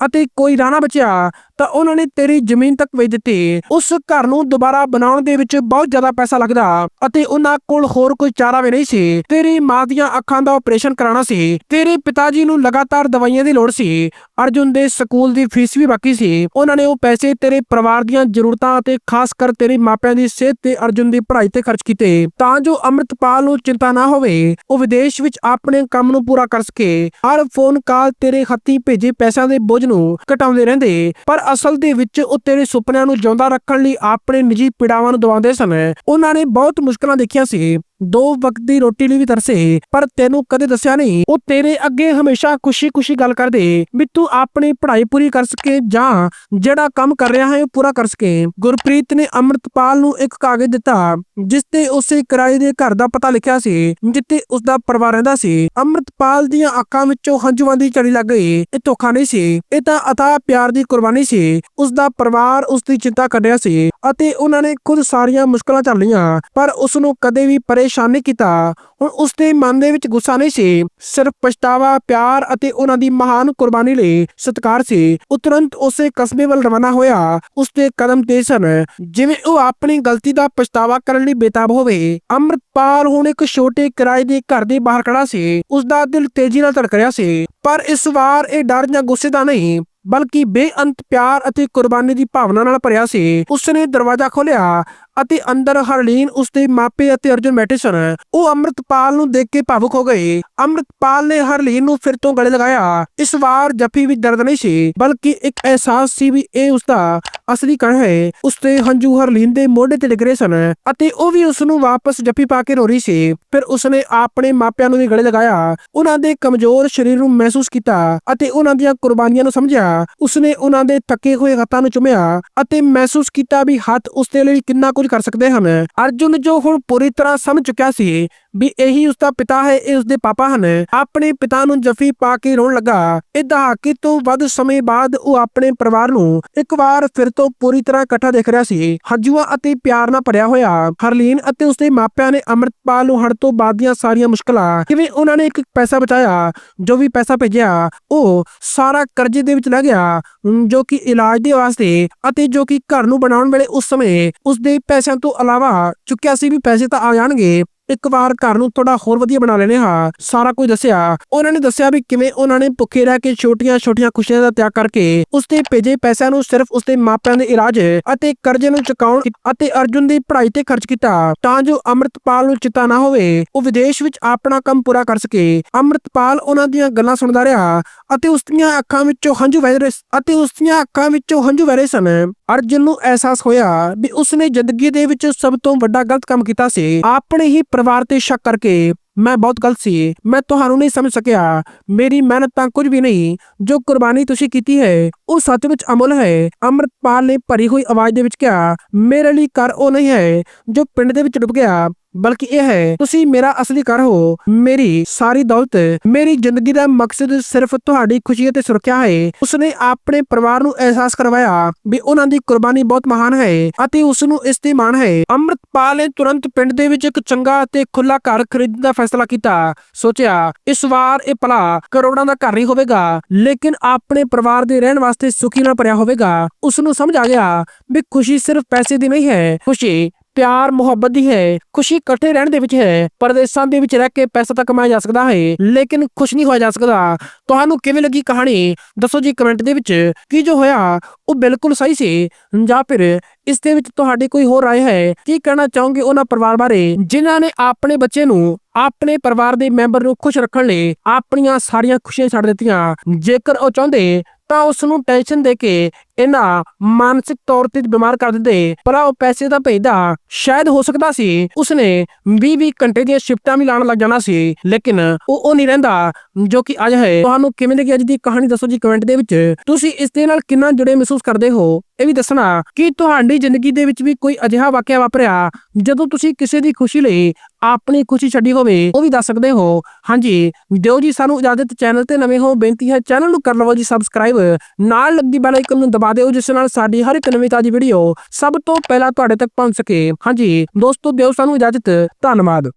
ਅਤੇ ਕੋਈ ਰਾਹ ਨਾ ਬਚਿਆ ਤਾਂ ਉਹਨਾਂ ਨੇ ਤੇਰੀ ਜ਼ਮੀਨ ਤੱਕ ਵੇਚ ਦਿੱਤੀ। ਉਸ ਘਰ ਨੂੰ ਦੁਬਾਰਾ ਬਣਾਉਣ ਦੇ ਵਿੱਚ ਬਹੁਤ ਜ਼ਿਆਦਾ ਪੈਸਾ ਲੱਗਦਾ ਅਤੇ ਉਹਨਾਂ ਕੋਲ ਹੋਰ ਕੋਈ ਚਾਰਾ ਵੀ ਨਹੀਂ ਸੀ। ਤੇਰੀ ਮਾਂ ਦੀਆਂ ਅੱਖਾਂ ਦਾ ਆਪਰੇਸ਼ਨ ਕਰਾਉਣਾ ਸੀ। ਤੇਰੇ ਪਿਤਾ ਜੀ ਨੂੰ ਲਗਾਤਾਰ ਦਵਾਈਆਂ ਦੀ ਲੋੜ ਸੀ। ਅਰਜੁਨ ਦੇ ਸਕੂਲ ਦੀ ਫੀਸ ਵੀ ਬਾਕੀ ਸੀ। ਉਹਨਾਂ ਨੇ ਉਹ ਪੈਸੇ ਤੇਰੇ ਪਰਿਵਾਰ ਦੀਆਂ ਜ਼ਰੂਰਤਾਂ ਅਤੇ ਖਾਸ ਕਰ ਤੇਰੇ ਮਾਪਿਆਂ ਦੀ ਸਿਹਤ ਤੇ ਅਰਜੁਨ ਦੀ ਪੜ੍ਹਾਈ ਤੇ ਖਰਚ ਕੀਤੇ। ਤਾਂ ਜੋ ਅੰਮ੍ਰਿਤਪਾਲ ਨੂੰ ਚਿੰਤਾ ਨਾ ਹੋਵੇ, ਉਹ ਵਿਦੇਸ਼ ਵਿੱਚ ਆਪਣੇ ਕੰਮ ਨੂੰ ਪੂਰਾ ਕਰ ਸਕੇ। ਹਰ ਫੋਨ ਕਾਲ ਤੇਰੇ ਹੱਥੀਂ ਭੇਜੇ ਪੈਸਿਆਂ ਦੇ ਬੋਝ ਨੂੰ ਘਟਾਉਂਦੇ ਰਹਿੰਦੇ। ਪਰ ਅਸਲ ਦੇ ਵਿੱਚ ਉਹ ਤੇਰੇ ਸੁਪਨਿਆਂ ਨੂੰ ਜਿਉਂਦਾ ਰੱਖਣ ਲਈ ਆਪਣੇ ਨਿੱਜੀ ਪੀੜਾਵਾਂ ਨੂੰ ਦਬਾਉਂਦੇ ਸਨ। ਉਹਨਾਂ ਨੇ ਬਹੁਤ ਮੁਸ਼ਕਲਾਂ ਦੇਖੀਆਂ ਸੀ। ਦੋ ਵਕਤ ਦੀ ਰੋਟੀ ਲਈ ਵੀ ਤਰਸੇ, ਪਰ ਤੈਨੂੰ ਕਦੇ ਦੱਸਿਆ ਨਹੀਂ, ਉਹ ਤੇਰੇ ਅੱਗੇ ਹਮੇਸ਼ਾ ਖੁਸ਼ੀ-ਖੁਸ਼ੀ ਗੱਲ ਕਰਦੇ, ਵੀ ਤੂੰ ਆਪਣੀ ਪੜ੍ਹਾਈ ਪੂਰੀ ਕਰ ਸਕੇ, ਜਾਂ ਜਿਹੜਾ ਕੰਮ ਕਰ ਰਿਹਾ ਹੈ ਉਹ ਪੂਰਾ ਕਰ ਸਕੇ। ਗੁਰਪ੍ਰੀਤ ਨੇ ਅੰਮ੍ਰਿਤਪਾਲ ਨੂੰ ਇੱਕ ਕਾਗਜ਼ ਦਿੱਤਾ, ਜਿਸ ਤੇ ਉਸੇ ਕਿਰਾਏ ਦੇ ਘਰ ਦਾ ਪਤਾ ਲਿਖਿਆ ਸੀ, ਜਿੱਥੇ ਉਸ ਦਾ ਪਰਿਵਾਰ ਰਹਿੰਦਾ ਸੀ। ਅੰਮ੍ਰਿਤਪਾਲ ਦੀਆਂ ਅੱਖਾਂ ਵਿੱਚੋਂ ਹੰਝੂਆਂ ਦੀ ਝੜੀ ਲੱਗ ਗਈ, ਇਹ ਧੋਖਾ ਨਹੀਂ ਸੀ, ਇਹ ਤਾਂ ਅਥਾਹ ਪਿਆਰ ਦੀ ਕੁਰਬਾਨੀ ਸੀ। ਉਸ ਦਾ ਪਰਿਵਾਰ ਉਸ ਦੀ ਚਿੰਤਾ ਕਰ ਰਿਹਾ ਸੀ। ਅਤੇ ਉਹਨਾਂ ਨੇ ਖੁਦ ਸਾਰੀਆਂ ਮੁਸ਼ਕਲਾਂ ਝੱਲ ਲਈਆਂ, ਪਰ ਉਸ ਨੂੰ ਕਦੇ ਵੀ ਪਰੇਸ਼ਾਨ ਨਹੀਂ ਕੀਤਾ। ਹੁਣ ਉਸ ਦੇ ਮਨ ਦੇ ਵਿੱਚ ਗੁੱਸਾ ਨਹੀਂ ਸੀ, ਸਿਰਫ ਪਛਤਾਵਾ, ਪਿਆਰ ਅਤੇ ਉਹਨਾਂ ਦੀ ਮਹਾਨ ਕੁਰਬਾਨੀ ਲਈ ਸਤਿਕਾਰ ਸੀ। ਉਹ ਉਸੇ ਕਸਬੇ ਵੱਲ ਰਵਾਨਾ ਹੋਇਆ। ਉਸ ਦੇ ਕਦਮ ਤੇਜ਼ ਸਨ। ਜਿਵੇਂ ਉਹ ਆਪਣੀ ਗਲਤੀ ਦਾ ਪਛਤਾਵਾ ਕਰਨ ਲਈ ਬੇਤਾਬ ਹੋਵੇ। ਅੰਮ੍ਰਿਤਪਾਲ ਹੁਣ ਇੱਕ ਛੋਟੇ ਕਿਰਾਏ ਦੇ ਘਰ ਦੇ ਬਾਹਰ ਖੜਾ ਸੀ। ਉਸ ਦਾ ਦਿਲ ਤੇਜ਼ੀ ਨਾਲ ਧੜਕ ਰਿਹਾ ਸੀ। ਪਰ ਇਸ ਵਾਰ ਇਹ ਡਰ ਜਾਂ ਗੁੱਸੇ ਦਾ ਨਹੀਂ। ਬਲਕਿ ਬੇਅੰਤ ਪਿਆਰ ਅਤੇ ਕੁਰਬਾਨੀ ਦੀ ਭਾਵਨਾ ਨਾਲ ਭਰਿਆ ਸੀ। ਉਸਨੇ ਦਰਵਾਜ਼ਾ ਖੋਲ੍ਹਿਆ ਅਤੇ ਅੰਦਰ ਹਰਲੀਨ ਉਸਦੇ ਮਾਪੇ ਅਤੇ ਅਰਜੁਨ ਬੈਠੇ ਸਨ। ਉਹ ਅੰਮ੍ਰਿਤਪਾਲ ਨੂੰ ਦੇਖ ਕੇ ਭਾਵੁਕ ਹੋ ਗਏ। ਅੰਮ੍ਰਿਤਪਾਲ ਨੇ ਹਰਲੀਨ ਨੂੰ ਫਿਰ ਤੋਂ ਗਲੇ ਲਗਾਇਆ। ਇਸ ਵਾਰ ਜੱਫੀ ਵਿੱਚ ਦਰਦ ਨਹੀਂ ਸੀ, ਬਲਕਿ ਇੱਕ ਅਹਿਸਾਸ ਸੀ ਵੀ ਇਹ ਉਸਦਾ ਅਸਲੀ ਕਣ ਹੈ। ਉਸਦੇ ਹੰਝੂ ਹਰਲੀਨ ਦੇ ਮੋਢੇ ਤੇ ਡਿੱਗ ਰਹੇ ਸਨ ਅਤੇ ਉਹ ਵੀ ਉਸ ਨੂੰ ਵਾਪਸ ਜੱਫੀ ਪਾ ਕੇ ਰੋ ਰਹੀ ਸੀ। ਫਿਰ ਉਸਨੇ ਆਪਣੇ ਮਾਪਿਆਂ ਨੂੰ ਵੀ ਗਲੇ ਲਗਾਇਆ। ਉਹਨਾਂ ਦੇ ਕਮਜ਼ੋਰ ਸਰੀਰ ਨੂੰ ਮਹਿਸੂਸ ਕੀਤਾ ਅਤੇ ਉਹਨਾਂ ਦੀਆਂ ਕੁਰਬਾਨੀਆਂ ਨੂੰ ਸਮਝਿਆ। ਉਸਨੇ ਉਹਨਾਂ ਦੇ ਥੱਕੇ ਹੋਏ ਹੱਥਾਂ ਨੂੰ ਚੁੰਮਿਆ ਅਤੇ ਮਹਿਸੂਸ ਕੀਤਾ ਵੀ ਹੱਥ ਉਸਦੇ ਲਈ ਕਿੰਨਾ ਕੁਝ ਕਰ ਸਕਦੇ ਹਨ। ਅਰਜੁਨ ਜੋ ਹੁਣ ਪੂਰੀ ਤਰ੍ਹਾਂ ਸਮਝ ਚੁੱਕਿਆ ਸੀ ਵੀ ਇਹੀ ਉਸਦਾ ਪਿਤਾ ਹੈ, ਇਹ ਉਸਦੇ ਪਾਪਾ ਹਨ। ਆਪਣੇ ਪਿਤਾ ਨੂੰ ਜੱਫੀ ਪਾ ਕੇ ਰੋਣ ਲੱਗਾ। ਇਹ ਦਹਾਕੇ ਤੋਂ ਵੱਧ ਸਮੇਂ ਬਾਅਦ ਉਹ ਆਪਣੇ ਪਰਿਵਾਰ ਨੂੰ ਇੱਕ ਵਾਰ ਫਿਰ ਤੋਂ ਪੂਰੀ ਤਰ੍ਹਾਂ ਇਕੱਠਾ ਦੇਖ ਰਿਹਾ ਸੀ। ਹਜੂਆ ਅਤੇ ਪਿਆਰ ਨਾਲ ਭਰਿਆ ਹੋਇਆ, ਹਰਲੀਨ ਅਤੇ ਉਸਦੇ ਮਾਪਿਆਂ ਨੇ ਅੰਮ੍ਰਿਤਪਾਲ ਨੂੰ ਹੜ ਤੋਂ ਬਾਅਦ ਦੀਆਂ ਸਾਰੀਆਂ ਮੁਸ਼ਕਲਾਂ, ਕਿਵੇਂ ਉਹਨਾਂ ਨੇ ਇੱਕ ਪੈਸਾ ਬਚਾਇਆ, ਜੋ ਵੀ ਪੈਸਾ ਭੇਜਿਆ, ਉਹ ਸਾਰਾ ਕਰਜ਼ੇ ਦੇ ਵਿੱਚ ਲੱਗ ਗਿਆ, ਜੋ ਕਿ ਇਲਾਜ ਦੇ ਵਾਸਤੇ ਅਤੇ ਜੋ ਕਿ ਘਰ ਨੂੰ ਬਣਾਉਣ ਵੇਲੇ ਉਸ ਸਮੇਂ ਉਸਦੇ ਪੈਸਿਆਂ ਤੋਂ ਇਲਾਵਾ ਚੁੱਕਿਆ ਸੀ ਵੀ ਪੈਸੇ ਤਾਂ ਆ ਜਾਣਗੇ ਇੱਕ ਵਾਰ ਘਰ ਨੂੰ ਥੋੜਾ ਹੋਰ ਵਧੀਆ ਬਣਾ ਲੈਣੇ ਹਾਂ। ਸਾਰਾ ਕੁਝ ਦੱਸਿਆ। ਉਹਨਾਂ ਨੇ ਦੱਸਿਆ ਵੀ ਕਿਵੇਂ ਉਹਨਾਂ ਨੇ ਭੁੱਖੇ ਰਹਿ ਕੇ ਛੋਟੀਆਂ-ਛੋਟੀਆਂ ਖੁਸ਼ੀਆਂ ਦਾ ਤਿਆਗ ਕਰਕੇ ਉਸਦੇ ਭੇਜੇ ਪੈਸਿਆਂ ਨੂੰ ਸਿਰਫ ਉਸਦੇ ਮਾਪਿਆਂ ਦੇ ਇਲਾਜ ਅਤੇ ਕਰਜ਼ੇ ਨੂੰ ਚੁਕਾਉਣ ਅਤੇ ਅਰਜੁਨ ਦੀ ਪੜ੍ਹਾਈ ਤੇ ਖਰਚ ਕੀਤਾ। ਤਾਂ ਜੋ ਅੰਮ੍ਰਿਤਪਾਲ ਨੂੰ ਚਿੰਤਾ ਨਾ ਹੋਵੇ, ਉਹ ਵਿਦੇਸ਼ ਵਿੱਚ ਆਪਣਾ ਕੰਮ ਪੂਰਾ ਕਰ ਸਕੇ। ਅੰਮ੍ਰਿਤਪਾਲ ਉਹਨਾਂ ਦੀਆਂ ਗੱਲਾਂ ਸੁਣਦਾ ਰਿਹਾ ਅਤੇ ਉਸ ਦੀਆਂ ਅੱਖਾਂ ਵਿੱਚੋਂ ਹੰਝੂ ਵਹਿ ਰਹੇ ਅਤੇ ਉਸ ਦੀਆਂ ਅੱਖਾਂ ਵਿੱਚੋਂ ਹੰਝੂ ਵਹਿ ਰਹੇ ਸਨ। ਅਰਜੁਨ ਨੂੰ ਅਹਿਸਾਸ ਹੋਇਆ ਵੀ ਉਸਨੇ ਜ਼ਿੰਦਗੀ ਦੇ ਵਿੱਚ ਸਭ ਤੋਂ ਵੱਡਾ ਗਲਤ ਕੰਮ ਕੀਤਾ ਸੀ। ਆਪਣੇ ਹੀ ਪਰਿਵਾਰ ਤੇ ਸ਼ੱਕ ਕਰਕੇ ਮੈਂ ਬਹੁਤ ਗਲਤ ਸੀ। ਮੈਂ ਤੁਹਾਨੂੰ ਨਹੀਂ ਸਮਝ ਸਕਿਆ। ਮੇਰੀ ਮਿਹਨਤ ਤਾਂ ਕੁਝ ਵੀ ਨਹੀਂ, ਜੋ ਕੁਰਬਾਨੀ ਤੁਸੀਂ ਕੀਤੀ ਹੈ, ਉਹ ਸੱਚ ਵਿੱਚ ਅਮੁੱਲ ਹੈ। ਅੰਮ੍ਰਿਤਪਾਲ ਨੇ ਭਰੀ ਹੋਈ ਆਵਾਜ਼ ਦੇ ਵਿੱਚ ਕਿਹਾ, ਮੇਰੇ ਲਈ ਕਰ ਉਹ ਨਹੀਂ ਹੈ, ਜੋ ਪਿੰਡ ਦੇ ਵਿੱਚ ਡੁੱਬ ਗਿਆ। ਬਲਕਿ ਇਹ ਹੈ, ਤੁਸੀਂ ਮੇਰਾ ਅਸਲੀ ਘਰ ਹੋ, ਮੇਰੀ ਸਾਰੀ ਦੌਲਤ, ਮੇਰੀ ਜ਼ਿੰਦਗੀ ਦਾ ਮਕਸਦ ਸਿਰਫ ਤੁਹਾਡੀ ਖੁਸ਼ੀ ਅਤੇ ਸੁਰੱਖਿਆ ਹੈ। ਉਸਨੇ ਆਪਣੇ ਪਰਿਵਾਰ ਨੂੰ ਅਹਿਸਾਸ ਕਰਵਾਇਆ ਵੀ ਉਹਨਾਂ ਦੀ ਕੁਰਬਾਨੀ ਬਹੁਤ ਮਹਾਨ ਹੈ ਅਤੇ ਉਸ ਨੂੰ ਇਸ ਤੇ ਮਾਣ ਹੈ। ਅੰਮ੍ਰਿਤਪਾਲ ਨੇ ਤੁਰੰਤ ਪਿੰਡ ਦੇ ਵਿੱਚ ਇੱਕ ਚੰਗਾ ਅਤੇ ਖੁੱਲਾ ਘਰ ਖਰੀਦਣ ਦਾ ਫੈਸਲਾ ਕੀਤਾ। ਸੋਚਿਆ, ਇਸ ਵਾਰ ਇਹ ਭਲਾ ਕਰੋੜਾਂ ਦਾ ਘਰ ਨਹੀਂ ਹੋਵੇਗਾ, ਲੇਕਿਨ ਆਪਣੇ ਪਰਿਵਾਰ ਦੇ ਰਹਿਣ ਵਾਸਤੇ ਸੁਖੀ ਨਾਲ ਭਰਿਆ ਹੋਵੇਗਾ। ਉਸ ਨੂੰ ਸਮਝ ਆ ਗਿਆ ਵੀ ਖੁਸ਼ੀ ਸਿਰਫ ਪੈਸੇ ਦੀ ਨਹੀਂ ਹੈ, ਖੁਸ਼ੀ ਪਿਆਰ ਮੁਹੱਬਤ ਦੀ ਹੈ ਖੁਸ਼ੀ ਇਕੱਠੇ ਰਹਿਣ ਦੇ ਵਿੱਚ ਹੈ ਪਰਦੇਸਾਂ ਦੇ ਵਿੱਚ ਰਹਿ ਕੇ ਪੈਸਾ ਤਾਂ ਕਮਾਇਆ ਜਾ ਸਕਦਾ ਹੈ ਲੇਕਿਨ ਖੁਸ਼ ਨਹੀਂ ਹੋਇਆ ਜਾ ਸਕਦਾ ਤੁਹਾਨੂੰ ਕਿਵੇਂ ਲੱਗੀ ਕਹਾਣੀ ਦੱਸੋ ਜੀ ਕਮੈਂਟ ਦੇ ਵਿੱਚ ਕੀ ਜੋ ਹੋਇਆ ਉਹ ਬਿਲਕੁਲ ਸਹੀ ਸੀ ਜਾਂ ਫਿਰ ਇਸ ਦੇ ਵਿੱਚ ਤੁਹਾਡੀ ਕੋਈ ਹੋਰ رائے ਹੈ ਕੀ ਕਹਿਣਾ ਚਾਹੋਗੇ ਉਹਨਾਂ ਪਰਿਵਾਰ ਬਾਰੇ ਜਿਨ੍ਹਾਂ ਨੇ ਆਪਣੇ ਬੱਚੇ ਨੂੰ ਆਪਣੇ ਪਰਿਵਾਰ ਦੇ ਮੈਂਬਰ ਨੂੰ ਖੁਸ਼ ਰੱਖਣ ਲਈ ਆਪਣੀਆਂ ਸਾਰੀਆਂ ਖੁਸ਼ੀਆਂ ਛੱਡ ਦਿੱਤੀਆਂ ਜੇਕਰ ਉਹ ਚਾਹੁੰਦੇ ਤਾਂ ਉਸ ਨੂੰ ਟੈਨਸ਼ਨ ਦੇ ਕੇ ਇਹਨਾਂ ਮਾਨਸਿਕ ਤੌਰ ਤੇ ਬਿਮਾਰ ਕਰ ਦਿੰਦੇ। ਭਲਾ ਉਹ ਪੈਸੇ ਦਾ ਭੇਜਦਾ, ਸ਼ਾਇਦ ਹੋ ਸਕਦਾ ਸੀ ਉਸਨੇ 20-20 ਘੰਟੇ ਦੀਆਂ ਸ਼ਿਫਟਾਂ ਵੀ ਲਾਣ ਲੱਗ ਜਾਣਾ ਸੀ, ਲੇਕਿਨ ਉਹ ਉਹ ਨਹੀਂ ਰਹਿੰਦਾ, ਜੋ ਕਿ ਅੱਜ ਹੈ। ਤੁਹਾਨੂੰ ਕਿਵੇਂ ਲੱਗੀ ਅੱਜ ਦੀ ਕਹਾਣੀ ਦੱਸੋ ਜੀ ਕਮੈਂਟ ਦੇ ਵਿੱਚ। ਤੁਸੀਂ ਇਸ ਦੇ ਨਾਲ ਕਿੰਨਾ ਜੁੜੇ ਮਹਿਸੂਸ ਕਰਦੇ ਹੋ? ਇਹ ਵੀ ਦੱਸਣਾ ਕਿ ਤੁਹਾਡੀ ਜ਼ਿੰਦਗੀ ਦੇ ਵਿੱਚ ਵੀ ਕੋਈ ਅਜਿਹਾ ਵਾਕਿਆ ਵਾਪਰਿਆ, ਜਦੋਂ ਤੁਸੀਂ ਕਿਸੇ ਦੀ ਖੁਸ਼ੀ ਲਈ ਆਪਣੀ ਖੁਸ਼ੀ ਛੱਡੀ ਹੋਵੇ, ਉਹ ਵੀ ਦੱਸ ਸਕਦੇ ਹੋ। ਹਾਂਜੀ, ਦਿਓ ਜੀ ਸਾਨੂੰ ਇਜਾਜ਼ਤ, ਚੈਨਲ ਤੇ ਨਵੇਂ ਹੋ, ਬੇਨਤੀ ਹੈ ਚੈਨਲ ਨੂੰ ਕਰ ਲਵੋ ਜੀ ਸਬਸਕ੍ਰਾਈਬ। ਨਾਲ ਲੱਗਦੀ ਬੈਲ ਆਈਕਨ ਨੂੰ ਦਬਾ ਦਿਓ, ਜਿਸ ਨਾਲ ਸਾਡੀ ਹਰ ਇੱਕ ਨਵੀਂ ਤਾਜੀ ਵੀਡੀਓ ਸਭ ਤੋਂ ਪਹਿਲਾਂ ਤੁਹਾਡੇ ਤੱਕ ਪਹੁੰਚ ਸਕੇ। ਹਾਂਜੀ, ਦੋਸਤੋ, ਦਿਓ ਸਾਨੂੰ ਇਜਾਜ਼ਤ, ਧੰਨਵਾਦ।